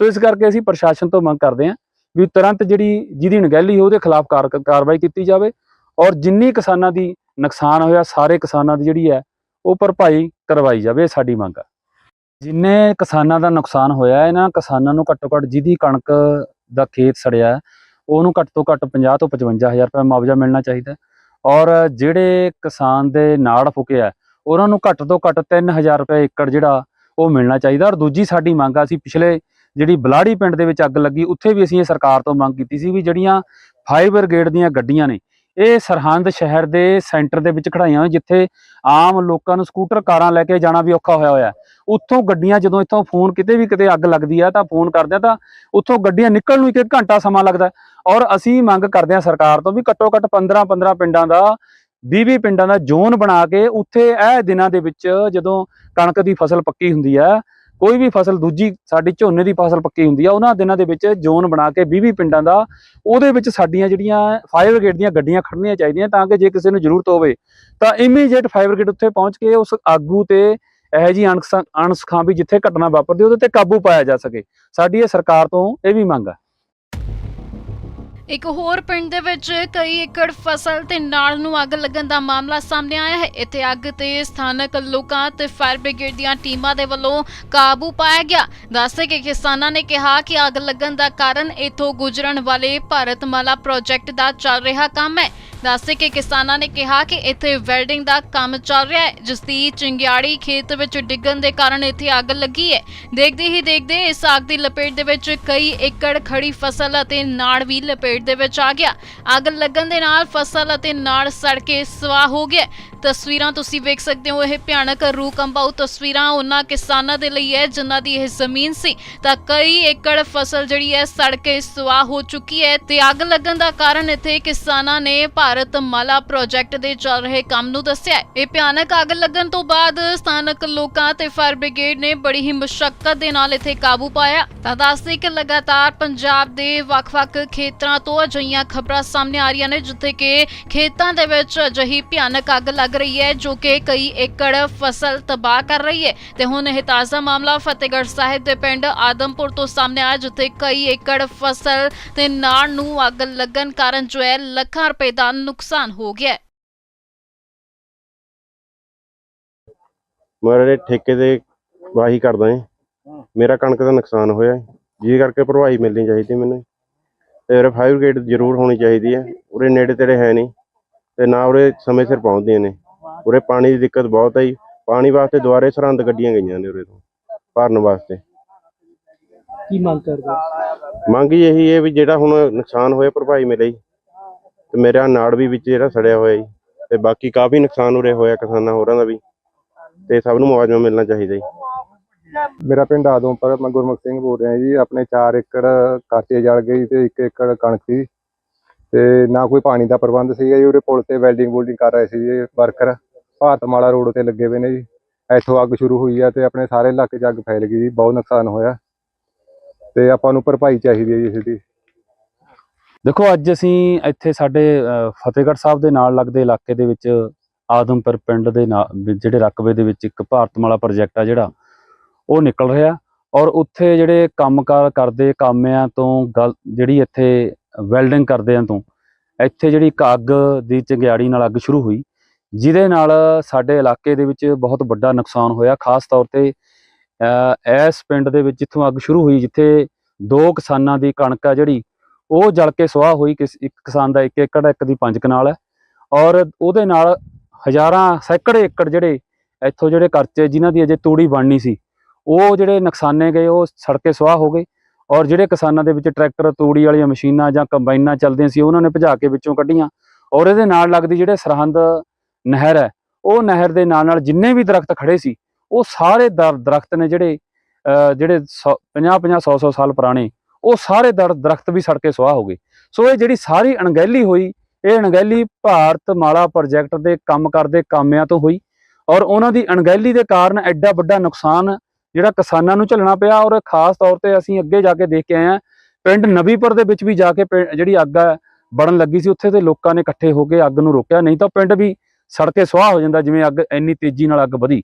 ਸੋ ਇਸ ਕਰਕੇ ਅਸੀਂ ਪ੍ਰਸ਼ਾਸਨ ਤੋਂ ਮੰਗ ਕਰਦੇ ਹਾਂ ਵੀ ਤੁਰੰਤ ਜਿਹੜੀ ਜਿਹਦੀ ਨਗਹਿਲੀ ਉਹਦੇ ਖਿਲਾਫ ਕਾਰਵਾਈ ਕੀਤੀ ਜਾਵੇ ਔਰ ਜਿੰਨੀ ਕਿਸਾਨਾਂ ਦੀ ਨੁਕਸਾਨ ਹੋਇਆ ਸਾਰੇ ਕਿਸਾਨਾਂ ਦੀ ਜਿਹੜੀ ਹੈ ਉਹ ਭਰਪਾਈ ਕਰਵਾਈ ਜਾਵੇ ਇਹ ਸਾਡੀ ਮੰਗ ਹੈ ਜਿੰਨੇ ਕਿਸਾਨਾਂ ਦਾ ਨੁਕਸਾਨ ਹੋਇਆ ਇਹਨਾਂ ਕਿਸਾਨਾਂ ਨੂੰ ਘੱਟੋ ਘੱਟ ਜਿਹਦੀ ਕਣਕ ਦਾ ਖੇਤ ਸੜਿਆ ਹੈ, ਉਹਨੂੰ ਘੱਟ ਤੋਂ ਘੱਟ 50 ਤੋਂ 55000 ਰੁਪਏ ਮੁਆਵਜ਼ਾ ਮਿਲਣਾ ਚਾਹੀਦਾ ਔਰ ਜਿਹੜੇ ਕਿਸਾਨ ਦੇ ਨਾੜ ਫੁਕਿਆ ਉਹਨਾਂ ਨੂੰ ਘੱਟ ਤੋਂ ਘੱਟ 3000 ਰੁਪਏ ਏਕੜ ਜਿਹੜਾ ਉਹ ਮਿਲਣਾ ਚਾਹੀਦਾ। ਔਰ ਦੂਜੀ ਸਾਡੀ ਮੰਗ ਆ ਸੀ ਪਿਛਲੇ ਜਿਹੜੀ ਬਲਾੜੀ ਪਿੰਡ ਦੇ ਵਿੱਚ ਅੱਗ ਲੱਗੀ ਉੱਥੇ ਵੀ ਅਸੀਂ ਇਹ ਸਰਕਾਰ ਤੋਂ ਮੰਗ ਕੀਤੀ ਸੀ ਵੀ ਜਿਹੜੀਆਂ ਫਾਇਰ ਬ੍ਰਿਗੇਡ ਦੀਆਂ ਗੱਡੀਆਂ ਨੇ ਇਹ ਸਰਹੰਦ ਸ਼ਹਿਰ ਦੇ ਸੈਂਟਰ ਦੇ ਵਿੱਚ ਖੜਾਈਆਂ ਹੋਈਆਂ, ਜਿੱਥੇ ਆਮ ਲੋਕਾਂ ਨੂੰ ਸਕੂਟਰ ਕਾਰਾਂ ਲੈ ਕੇ ਜਾਣਾ ਵੀ ਔਖਾ ਹੋਇਆ ਹੋਇਆ ਉੱਥੋਂ ਗੱਡੀਆਂ ਜਦੋਂ ਇੱਥੋਂ ਫੋਨ ਕਿਤੇ ਵੀ ਕਿਤੇ ਅੱਗ ਲੱਗਦੀ ਆ ਤਾਂ ਫੋਨ ਕਰਦੇ ਆ ਤਾਂ ਉੱਥੋਂ ਗੱਡੀਆਂ ਨਿਕਲਣ ਨੂੰ ਇੱਕ ਇੱਕ ਘੰਟਾ ਸਮਾਂ ਲੱਗਦਾ ਔਰ ਅਸੀਂ ਮੰਗ ਕਰਦੇ ਹਾਂ ਸਰਕਾਰ ਤੋਂ ਵੀ ਘੱਟੋ ਘੱਟ 15 15 ਪਿੰਡਾਂ ਦਾ 20 20 ਪਿੰਡਾਂ ਦਾ ਜ਼ੋਨ ਬਣਾ ਕੇ ਉੱਥੇ ਇਹ ਦਿਨਾਂ ਦੇ ਵਿੱਚ ਜਦੋਂ ਕਣਕ ਦੀ ਫਸਲ ਪੱਕੀ ਹੁੰਦੀ ਆ ਕੋਈ ਵੀ ਫਸਲ ਦੂਜੀ ਸਾਡੀ ਝੋਨੇ ਦੀ ਫਸਲ ਪੱਕੀ ਹੁੰਦੀ ਆ, ਉਹਨਾਂ ਦਿਨਾਂ ਦੇ ਵਿੱਚ ਜ਼ੋਨ ਬਣਾ ਕੇ 20 20 ਪਿੰਡਾਂ ਦਾ ਉਹਦੇ ਵਿੱਚ ਸਾਡੀਆਂ ਜਿਹੜੀਆਂ ਫਾਇਰ ਬ੍ਰਿਗੇਡ ਦੀਆਂ ਗੱਡੀਆਂ ਖੜਨੀਆਂ ਚਾਹੀਦੀਆਂ ਤਾਂ ਕਿ ਜੇ ਕਿਸੇ ਨੂੰ ਜ਼ਰੂਰਤ ਹੋਵੇ ਤਾਂ ਇਮੀਡੀਏਟ ਫਾਇਰ ਬ੍ਰਿਗੇਡ ਉੱਥੇ ਪਹੁੰਚ ਕੇ ਉਸ ਆਗੂ ਤੇ ਇਹੋ ਜੀ ਅਣਖ ਅਣਸਖਾਂ ਵੀ ਜਿੱਥੇ ਘਟਨਾ ਵਾਪਰਦੀ, ਉਹਦੇ ਤੇ ਕਾਬੂ ਪਾਇਆ ਜਾ ਸਕੇ। ਸਾਡੀ ਇਹ ਸਰਕਾਰ ਤੋਂ ਇਹ ਵੀ ਮੰਗ ਆ। ਇੱਕ ਹੋਰ ਪਿੰਡ ਦੇ ਵਿੱਚ ਕਈ ਏਕੜ ਫਸਲ ਤੇ ਨਾੜ ਨੂੰ ਅੱਗ ਲੱਗਣ ਦਾ ਮਾਮਲਾ ਸਾਹਮਣੇ ਆਇਆ ਹੈ। ਇੱਥੇ ਅੱਗ ਤੇ ਸਥਾਨਕ ਲੋਕਾਂ ਤੇ ਫਾਇਰ ਬ੍ਰਿਗੇਡ ਦੀਆਂ ਟੀਮਾਂ ਦੇ ਵੱਲੋਂ ਕਾਬੂ ਪਾਇਆ ਗਿਆ। ਦੱਸਦੇ ਕਿ ਕਿਸਾਨਾਂ ਨੇ ਕਿਹਾ ਕਿ ਅੱਗ ਲੱਗਣ ਦਾ ਕਾਰਨ ਇਥੋਂ ਗੁਜ਼ਰਨ ਵਾਲੇ ਭਾਰਤਮਾਲਾ ਪ੍ਰੋਜੈਕਟ ਦਾ ਚੱਲ ਰਿਹਾ ਕੰਮ ਹੈ। ਦੱਸਦੇ ਕਿ ਕਿਸਾਨਾਂ ਨੇ ਕਿਹਾ ਕਿ ਇੱਥੇ ਵੈਲਡਿੰਗ ਦਾ ਕੰਮ ਚੱਲ ਰਿਹਾ ਹੈ, ਜਿਸ ਦੀ ਚਿੰਗਿਆੜੀ ਖੇਤ ਵਿੱਚ ਡਿੱਗਣ ਦੇ ਕਾਰਨ ਇੱਥੇ ਅੱਗ ਲੱਗੀ ਹੈ। ਦੇਖਦੇ ਹੀ ਦੇਖਦੇ ਇਸ ਅੱਗ ਦੀ ਲਪੇਟ ਦੇ ਵਿੱਚ ਕਈ ਏਕੜ ਖੜੀ ਫਸਲ ਅਤੇ ਨਾੜ ਵੀ ਲਪੇਟ ਦੇ ਵਿੱਚ ਆ ਗਿਆ। ਅੱਗ ਲੱਗਣ ਦੇ ਨਾਲ ਫਸਲ ਅਤੇ ਨਾੜ ਸੜ ਕੇ ਸਵਾਹ ਹੋ ਗਿਆ। ਤਸਵੀਰਾਂ ਤੁਸੀਂ ਵੇਖ ਸਕਦੇ ਹੋ, ਇਹ ਭਿਆਨਕ ਰੂਹ ਕੰਬਾਊ ਤਸਵੀਰਾਂ ਉਹਨਾਂ ਕਿਸਾਨਾਂ ਦੇ ਲਈ ਹੈ, ਜਿਨ੍ਹਾਂ ਦੀ ਇਹ ਜ਼ਮੀਨ ਸੀ। ਤਾਂ ਕਈ ਏਕੜ ਫਸਲ ਜਿਹੜੀ ਹੈ, ਸੜ ਕੇ ਸਵਾਹ ਹੋ ਚੁੱਕੀ ਹੈ ਤੇ ਅੱਗ ਲੱਗਣ ਦਾ ਕਾਰਨ ਇੱਥੇ ਕਿਸਾਨਾਂ ਨੇ ਭਾਰਤ ਮਾਲਾ ਪ੍ਰੋਜੈਕਟ ਦੇ ਚੱਲ ਰਹੇ ਕੰਮ ਨੂੰ ਦੱਸਿਆ ਇਹ ਭਿਆਨਕ ਅੱਗ ਲੱਗਣ ਤੋਂ ਬਾਅਦ ਸਥਾਨਕ ਲੋਕਾਂ ਤੇ ਫਾਇਰ ਬ੍ਰਿਗੇਡ ਨੇ ਬੜੀ ਹੀ ਮੁਸ਼ਕਲ ਦੇ ਨਾਲ ਇੱਥੇ ਕਾਬੂ ਪਾਇਆ। ਤਾਂ ਦੱਸਦੇ ਕਿ ਲਗਾਤਾਰ ਪੰਜਾਬ ਦੇ ਵੱਖ-ਵੱਖ ਖੇਤਰਾਂ ਤੋਂ ਅਜਿਹੀਆਂ ਖਬਰਾਂ ਸਾਹਮਣੇ ਆ ਰਹੀਆਂ ਨੇ, ਜਿੱਥੇ ਕਿ ਖੇਤਾਂ ਦੇ ਵਿੱਚ ਅਜਿਹੀ ਭਿਆਨਕ ਅੱਗ ਲੱਗ ਰਹੀ ਹੈ, ਜੋ ਕਿ ਕਈ ਏਕੜ ਫਸਲ ਤਬਾਹ ਕਰ ਰਹੀ ਹੈ। ਤੇ ਹੁਣ ਇਹ ਤਾਜ਼ਾ ਮਾਮਲਾ ਫਤਿਹਗੜ੍ਹ ਸਾਹਿਬ ਦੇ ਪਿੰਡ ਆਦਮਪੁਰ ਤੋਂ ਸਾਹਮਣੇ ਆਇਆ, ਜਿੱਥੇ ਕਈ ਏਕੜ ਫਸਲ ਤੇ ਨਾੜ ਨੂੰ ਅੱਗ ਲੱਗਣ ਕਾਰਨ ਜੋ ਹੈ ਲੱਖਾਂ ਰੁਪਏ ਦਾ ਨੁਕਸਾਨ ਹੋ ਗਿਆ ਹੈ। ਮੇਰੇ ਠੇਕੇ ਤੇ ਵਾਹੀ ਕਰਦਾ ਏ। ਮੇਰਾ ਕਣਕ ਦਾ ਨੁਕਸਾਨ ਹੋਇਆ ਏ। ਜੀ ਕਰਕੇ ਭਰਵਾਈ ਮਿਲਣੀ ਚਾਹੀਦੀ ਮੈਨੂੰ ਤੇ ਉਰੇ ਫਾਇਰ ਬ੍ਰਿਗੇਡ ਜ਼ਰੂਰ ਹੋਣੀ ਚਾਹੀਦੀ ਹੈ ਉਰੇ ਨੇੜੇ ਤੇੜੇ ਹੈ ਨਹੀਂ। ਤੇ ਨਾ ਉਰੇ ਸਮੇਂ ਸਿਰ ਪਹੁੰਚਦੀਆਂ ਨੇ। ਉਰੇ ਪਾਣੀ ਦੀ ਦਿੱਕਤ ਬਹੁਤ ਹੈ ਜੀ ਪਾਣੀ ਵਾਸਤੇ ਦੁਆਰੇ ਸਰਹੰਦ ਗੱਡੀਆਂ ਗਈਆਂ ਨੇ ਉਰੇ ਤੋਂ। ਭਰਨ ਵਾਸਤੇ। ਕੀ ਮੰਗ ਕਰਦੇ ਹੋ? ਮੰਗ ਹੀ ਇਹੀ ਹੈ ਵੀ ਜਿਹੜਾ ਹੁਣ ਨੁਕਸਾਨ ਹੋਇਆ ਭਰਪਾਈ ਮਿਲੇ ਜੀ ਤੇ ਮੇਰਾ ਨਾੜ ਵੀ ਵਿੱਚ ਜਿਹੜਾ ਸੜਿਆ ਹੋਇਆ ਜੀ, ਤੇ ਬਾਕੀ ਕਾਫੀ ਨੁਕਸਾਨ ਉਰੇ ਹੋਇਆ ਕਿਸਾਨਾਂ ਹੋਰਾਂ ਦਾ ਵੀ, ਤੇ ਸਭ ਨੂੰ ਮੁਆਵਜ਼ਾ ਮਿਲਣਾ ਚਾਹੀਦਾ ਜੀ। ਮੇਰਾ ਪਿੰਡ ਆਦਮਪੁਰ, ਮੈਂ ਗੁਰਮੁਖ ਸਿੰਘ ਬੋਲ ਰਿਹਾ ਜੀ, ਆਪਣੇ 4 ਏਕੜ ਕਾਚੇ ਜਲ ਗਈ ਤੇ 1 ਏਕੜ ਕਣਕ ਸੀ, ਤੇ ਨਾ ਕੋਈ ਪਾਣੀ ਦਾ ਪ੍ਰਬੰਧ ਸੀਗਾ ਜੀ, ਉਰੇ ਪੁਲ ਤੇ ਵੈਲਡਿੰਗ ਬੁਲਡਿੰਗ ਕਰ ਰਹੇ ਸੀ ਜੀ ਵਰਕਰ ਭਾਰਤਮਾਲਾ ਰੋਡ ਤੇ ਲੱਗੇ ਹੋਏ ਨੇ ਜੀ, ਇੱਥੋਂ ਅੱਗ ਸ਼ੁਰੂ ਹੋਈ ਆ ਤੇ ਆਪਣੇ ਸਾਰੇ ਇਲਾਕੇ 'ਚ ਅੱਗ ਫੈਲ ਗਈ ਜੀ, ਬਹੁਤ ਨੁਕਸਾਨ ਹੋਇਆ, ਤੇ ਆਪਾਂ ਨੂੰ ਭਰਪਾਈ ਚਾਹੀਦੀ ਹੈ ਜੀ ਇਸ ਦੀ। ਦੇਖੋ, ਅੱਜ ਅਸੀਂ ਇੱਥੇ ਸਾਡੇ ਫਤਿਹਗੜ੍ਹ ਸਾਹਿਬ ਦੇ ਨਾਲ ਲੱਗਦੇ ਇਲਾਕੇ ਦੇ ਵਿੱਚ ਆਦਮਪੁਰ ਪਿੰਡ ਦੇ ਨਾਲ ਜਿਹੜੇ ਰਕਬੇ ਦੇ ਵਿੱਚ ਇੱਕ ਭਾਰਤਮਾਲਾ ਪ੍ਰੋਜੈਕਟ ਆ ਜਿਹੜਾ, ਉਹ ਨਿਕਲ ਰਿਹਾ। ਔਰ ਉੱਥੇ ਜਿਹੜੇ ਕੰਮਕਾਰ ਕਰਦੇ ਕਾਮਿਆਂ ਤੋਂ ਗੱਲ, ਜਿਹੜੀ ਇੱਥੇ ਵੈਲਡਿੰਗ ਕਰਦਿਆਂ ਤੋਂ, ਇੱਥੇ ਜਿਹੜੀ ਇੱਕ ਅੱਗ ਦੀ ਚੰਗਿਆੜੀ ਨਾਲ ਅੱਗ ਸ਼ੁਰੂ ਹੋਈ, ਜਿਹਦੇ ਨਾਲ ਸਾਡੇ ਇਲਾਕੇ ਦੇ ਵਿੱਚ ਬਹੁਤ ਵੱਡਾ ਨੁਕਸਾਨ ਹੋਇਆ। ਖਾਸ ਤੌਰ ਤੇ ਇਸ ਪਿੰਡ ਦੇ ਵਿੱਚ ਜਿੱਥੋਂ ਅੱਗ ਸ਼ੁਰੂ ਹੋਈ, ਜਿੱਥੇ ਦੋ ਕਿਸਾਨਾਂ ਦੀ ਕਣਕ ਆ ਜਿਹੜੀ ਉਹ ਜਲ ਕੇ ਸੁਆਹ ਹੋਈ ਕਿਸ ਇੱਕ ਕਿਸਾਨ ਦਾ ਇੱਕ ਏਕੜ, ਇੱਕ ਦੀ ਪੰਜ ਕਨਾਲ ਹੈ। ਔਰ ਉਹਦੇ ਨਾਲ ਹਜ਼ਾਰਾਂ, ਸੈਂਕੜੇ ਏਕੜ ਜਿਹੜੇ ਇੱਥੋਂ ਜਿਹੜੇ ਕਰਚੇ ਜਿਨ੍ਹਾਂ ਦੀ ਅਜੇ ਤੂੜੀ ਬਣਨੀ ਸੀ, ਉਹ ਜਿਹੜੇ ਨੁਕਸਾਨੇ ਗਏ, ਉਹ ਸੜ ਕੇ ਸੁਆਹ ਹੋ ਗਏ। ਔਰ ਜਿਹੜੇ ਕਿਸਾਨਾਂ ਦੇ ਵਿੱਚ ਟਰੈਕਟਰ, ਤੂੜੀ ਵਾਲੀਆਂ ਮਸ਼ੀਨਾਂ ਜਾਂ ਕੰਬਾਈਨਾਂ ਚੱਲਦੀਆਂ ਸੀ, ਉਹਨਾਂ ਨੇ ਭਜਾ ਕੇ ਵਿੱਚੋਂ ਕੱਢੀਆਂ। ਔਰ ਇਹਦੇ ਨਾਲ ਲੱਗਦੀ ਜਿਹੜੇ ਸਰਹੰਦ ਨਹਿਰ ਹੈ, ਉਹ ਨਹਿਰ ਦੇ ਨਾਲ ਨਾਲ ਜਿੰਨੇ ਵੀ ਦਰਖਤ ਖੜੇ ਸੀ, ਉਹ ਸਾਰੇ ਦਰ- ਦਰਖਤ ਨੇ ਜਿਹੜੇ, ਅਹ ਜਿਹੜੇ 50 50 100 100 ਸਾਲ ਪੁਰਾਣੇ ਉਹ ਸਾਰੇ ਦਰ, ਦਰਖਤ ਵੀ ਸੜ ਕੇ ਸੁਆਹ ਹੋ ਗਏ। ਸੋ ਇਹ ਜਿਹੜੀ ਸਾਰੀ ਅਣਗਹਿਲੀ ਹੋਈ, ਇਹ ਅਣਗਹਿਲੀ ਭਾਰਤ ਮਾਲਾ ਪ੍ਰੋਜੈਕਟ ਦੇ ਕੰਮ ਕਰਦੇ ਕਾਮਿਆਂ ਤੋਂ ਹੋਈ ਔਰ ਉਹਨਾਂ ਦੀ ਅਣਗਹਿਲੀ ਦੇ ਕਾਰਨ ਐਡਾ ਵੱਡਾ ਨੁਕਸਾਨ ਜਿਹੜਾ ਕਿਸਾਨਾਂ ਨੂੰ ਝੱਲਣਾ ਪਿਆ ਔਰ ਖਾਸ ਤੌਰ ਤੇ ਅਸੀਂ ਅੱਗੇ ਜਾ ਕੇ ਦੇਖ ਕੇ ਆਏ ਹਾਂ। ਪਿੰਡ ਨਵੀਪੁਰ ਦੇ ਵਿੱਚ ਵੀ ਜਾ ਕੇ ਪਿੰ- ਜਿਹੜੀ ਅੱਗ ਹੈ ਬੜਨ ਲੱਗੀ ਸੀ, ਉੱਥੇ ਤੇ ਲੋਕਾਂ ਨੇ ਇਕੱਠੇ ਹੋ ਕੇ ਅੱਗ ਨੂੰ ਰੋਕਿਆ। ਨਹੀਂ ਤਾਂ ਪਿੰਡ ਵੀ ਸੜ ਕੇ ਸੁਆਹ ਹੋ ਜਾਂਦਾ ਜਿਵੇਂ ਅੱਗ ਇੰਨੀ ਤੇਜ਼ੀ ਨਾਲ ਅੱਗ ਵਧੀ।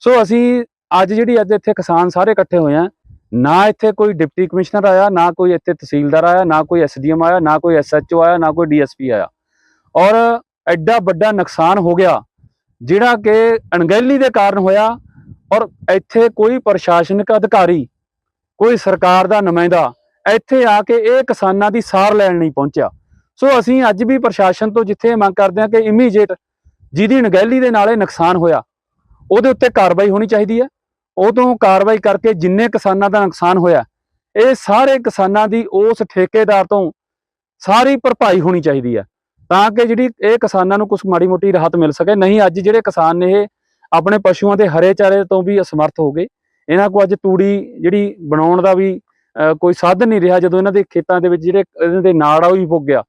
ਸੋ ਅਸੀਂ ਅੱਜ ਜਿਹੜੀ ਅੱਜ ਇੱਥੇ ਕਿਸਾਨ ਸਾਰੇ ਇਕੱਠੇ ਹੋਏ ਆ ਨਾ ਇੱਥੇ ਕੋਈ ਡਿਪਟੀ ਕਮਿਸ਼ਨਰ ਆਇਆ, ਨਾ ਕੋਈ ਇੱਥੇ ਤਹਿਸੀਲਦਾਰ ਆਇਆ, ਨਾ ਕੋਈ ਐਸਡੀਐਮ ਆਇਆ, ਨਾ ਕੋਈ ਐਸਐਚਓ ਆਇਆ, ਨਾ ਕੋਈ ਡੀਐਸਪੀ ਆਇਆ। ਔਰ ਐਡਾ ਵੱਡਾ ਨੁਕਸਾਨ ਹੋ ਗਿਆ, ਜਿਹੜਾ ਕਿ ਅਣਗਹਿਲੀ ਦੇ ਕਾਰਨ ਹੋਇਆ ਔਰ ਇੱਥੇ ਕੋਈ ਪ੍ਰਸ਼ਾਸਨਿਕ ਅਧਿਕਾਰੀ, ਕੋਈ ਸਰਕਾਰ ਦਾ ਨੁਮਾਇੰਦਾ ਇੱਥੇ ਆ ਕੇ ਇਹ ਕਿਸਾਨਾਂ ਦੀ ਸਾਰ ਲੈਣ ਨਹੀਂ ਪਹੁੰਚਿਆ। ਸੋ ਅਸੀਂ ਅੱਜ ਵੀ ਪ੍ਰਸ਼ਾਸਨ ਤੋਂ ਜਿੱਥੇ ਮੰਗ ਕਰਦੇ ਹਾਂ ਕਿ ਇਮੀਡੀਏਟ ਜਿਹਦੀ ਅਣਗਹਿਲੀ ਦੇ ਨਾਲ ਇਹ ਨੁਕਸਾਨ ਹੋਇਆ, ਉਹਦੇ ਉੱਤੇ ਕਾਰਵਾਈ ਹੋਣੀ ਚਾਹੀਦੀ ਹੈ। ਉਹ ਤੋਂ ਕਾਰਵਾਈ ਕਰਕੇ ਜਿੰਨੇ ਕਿਸਾਨਾਂ ਦਾ ਨੁਕਸਾਨ ਹੋਇਆ ਇਹ ਸਾਰੇ ਕਿਸਾਨਾਂ ਦੀ ਉਸ ਠੇਕੇਦਾਰ ਤੋਂ ਸਾਰੀ ਭਰਪਾਈ ਹੋਣੀ ਚਾਹੀਦੀ ਹੈ ਤਾਂ ਕਿ ਜਿਹੜੀ ਇਹ ਕਿਸਾਨਾਂ ਨੂੰ ਕੁਝ ਮਾੜੀ ਮੋਟੀ ਰਾਹਤ ਮਿਲ ਸਕੇ। ਨਹੀਂ ਅੱਜ ਜਿਹੜੇ ਕਿਸਾਨ ਨੇ ਇਹ ਆਪਣੇ ਪਸ਼ੂਆਂ ਦੇ ਹਰੇ ਚਾਰੇ ਤੋਂ ਵੀ ਅਸਮਰਥ ਹੋ ਗਏ। ਇਹਨਾਂ ਕੋਲ ਅੱਜ ਤੂੜੀ ਜਿਹੜੀ ਬਣਾਉਣ ਦਾ ਵੀ ਅਹ, ਕੋਈ ਸਾਧਨ ਨਹੀਂ ਰਿਹਾ ਜਦੋਂ ਇਹਨਾਂ ਦੇ ਖੇਤਾਂ ਦੇ ਵਿੱਚ ਜਿਹੜੇ ਇਹਨਾਂ ਦੇ ਨਾੜ ਆ ਉਹ ਵੀ ਪੁੱਗ ਗਿਆ।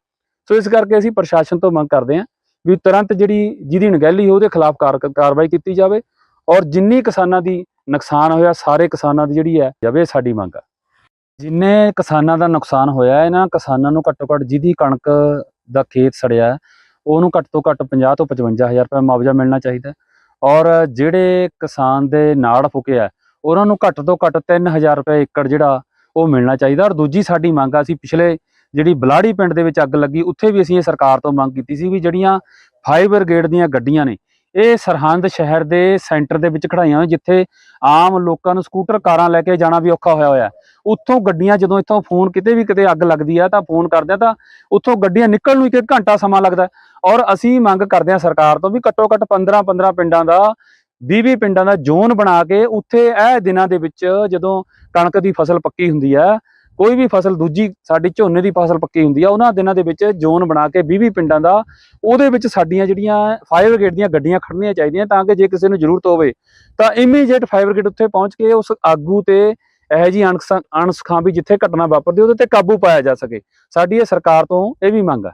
ਸੋ ਇਸ ਕਰਕੇ ਅਸੀਂ ਪ੍ਰਸ਼ਾਸਨ ਤੋਂ ਮੰਗ ਕਰਦੇ ਹਾਂ ਵੀ ਤੁਰੰਤ ਜਿਹੜੀ ਜਿਹਦੀ ਅਣਗਹਿਲੀ ਉਹਦੇ ਖਿਲਾਫ ਕਾਰਵਾਈ ਕੀਤੀ ਜਾਵੇ ਔਰ ਜਿੰਨੀ ਕਿਸਾਨਾਂ ਦੀ ਨੁਕਸਾਨ ਹੋਇਆ, ਸਾਰੇ ਕਿਸਾਨਾਂ ਦੀ ਜਿਹੜੀ ਹੈ ਜਾਵੇ ਸਾਡੀ ਮੰਗ ਆ। ਜਿੰਨੇ ਕਿਸਾਨਾਂ ਦਾ ਨੁਕਸਾਨ ਹੋਇਆ, ਇਹਨਾਂ ਕਿਸਾਨਾਂ ਨੂੰ ਘੱਟੋ ਘੱਟ ਜਿਹਦੀ ਕਣਕ ਦਾ ਖੇਤ ਸੜਿਆ, ਉਹਨੂੰ ਘੱਟ ਤੋਂ ਘੱਟ 50 ਤੋਂ 55000 ਰੁਪਏ ਮੁਆਵਜ਼ਾ ਮਿਲਣਾ ਚਾਹੀਦਾ ਔਰ ਜਿਹੜੇ ਕਿਸਾਨ ਦੇ ਨਾੜ ਫੁਕਿਆ ਉਹਨਾਂ ਨੂੰ ਘੱਟ ਤੋਂ ਘੱਟ 3000 ਰੁਪਏ ਏਕੜ ਜਿਹੜਾ, ਉਹ ਮਿਲਣਾ ਚਾਹੀਦਾ। ਔਰ ਦੂਜੀ ਸਾਡੀ ਮੰਗ ਆ, ਅਸੀਂ ਪਿਛਲੇ ਜਿਹੜੀ ਬਲਾੜੀ ਪਿੰਡ ਦੇ ਵਿੱਚ ਅੱਗ ਲੱਗੀ, ਉੱਥੇ ਵੀ ਅਸੀਂ ਇਹ ਸਰਕਾਰ ਤੋਂ ਮੰਗ ਕੀਤੀ ਸੀ ਵੀ ਜਿਹੜੀਆਂ ਫਾਇਰ ਬ੍ਰਿਗੇਡ ਦੀਆਂ ਗੱਡੀਆਂ ਨੇ ਇਹ ਸਰਹੰਦ ਸ਼ਹਿਰ ਦੇ ਸੈਂਟਰ ਦੇ ਵਿੱਚ ਖੜਾਈਆਂ ਹੋਈਆਂ, ਜਿੱਥੇ ਆਮ ਲੋਕਾਂ ਨੂੰ ਸਕੂਟਰ, ਕਾਰਾਂ ਲੈ ਕੇ ਜਾਣਾ ਵੀ ਔਖਾ ਹੋਇਆ ਹੋਇਆ ਉੱਥੋਂ ਗੱਡੀਆਂ ਜਦੋਂ ਇੱਥੋਂ ਫੋਨ ਕਿਤੇ ਵੀ ਕਿਤੇ ਅੱਗ ਲੱਗਦੀ ਆ ਤਾਂ ਫੋਨ ਕਰਦੇ ਆ ਤਾਂ ਉੱਥੋਂ ਗੱਡੀਆਂ ਨਿਕਲਣ ਨੂੰ ਇੱਕ ਇੱਕ ਘੰਟਾ ਸਮਾਂ ਲੱਗਦਾ ਔਰ ਅਸੀਂ ਮੰਗ ਕਰਦੇ ਹਾਂ ਸਰਕਾਰ ਤੋਂ ਵੀ ਘੱਟੋ ਘੱਟ 15 15 ਪਿੰਡਾਂ ਦਾ 20 20 ਪਿੰਡਾਂ ਦਾ ਜ਼ੋਨ ਬਣਾ ਕੇ ਉੱਥੇ ਇਹ ਦਿਨਾਂ ਦੇ ਵਿੱਚ ਜਦੋਂ ਕਣਕ ਦੀ ਫਸਲ ਪੱਕੀ ਹੁੰਦੀ ਹੈ ਕੋਈ ਵੀ ਫਸਲ ਦੂਜੀ ਸਾਡੀ ਝੋਨੇ ਦੀ ਫਸਲ ਪੱਕੀ ਹੁੰਦੀ ਆ, ਉਹਨਾਂ ਦਿਨਾਂ ਦੇ ਵਿੱਚ ਜ਼ੋਨ ਬਣਾ ਕੇ 20 20 ਪਿੰਡਾਂ ਦਾ, ਉਹਦੇ ਵਿੱਚ ਸਾਡੀਆਂ ਜਿਹੜੀਆਂ ਫਾਇਰ ਬ੍ਰਿਗੇਡ ਦੀਆਂ ਗੱਡੀਆਂ ਖੜਨੀਆਂ ਚਾਹੀਦੀਆਂ ਤਾਂ ਕਿ ਜੇ ਕਿਸੇ ਨੂੰ ਜ਼ਰੂਰਤ ਹੋਵੇ, ਤਾਂ ਇਮੀਡੀਏਟ ਫਾਇਰ ਬ੍ਰਿਗੇਡ ਉੱਥੇ ਪਹੁੰਚ ਕੇ ਉਸ ਆਗੂ ਤੇ ਇਹੋ ਜਿਹੀ ਅਣਸ ਅਣਸਖਾਂ ਵੀ ਜਿੱਥੇ ਘਟਨਾ ਵਾਪਰਦੀ, ਉਹਦੇ ਤੇ ਕਾਬੂ ਪਾਇਆ ਜਾ ਸਕੇ। ਸਾਡੀ ਇਹ ਸਰਕਾਰ ਤੋਂ ਇਹ ਵੀ ਮੰਗ ਆ।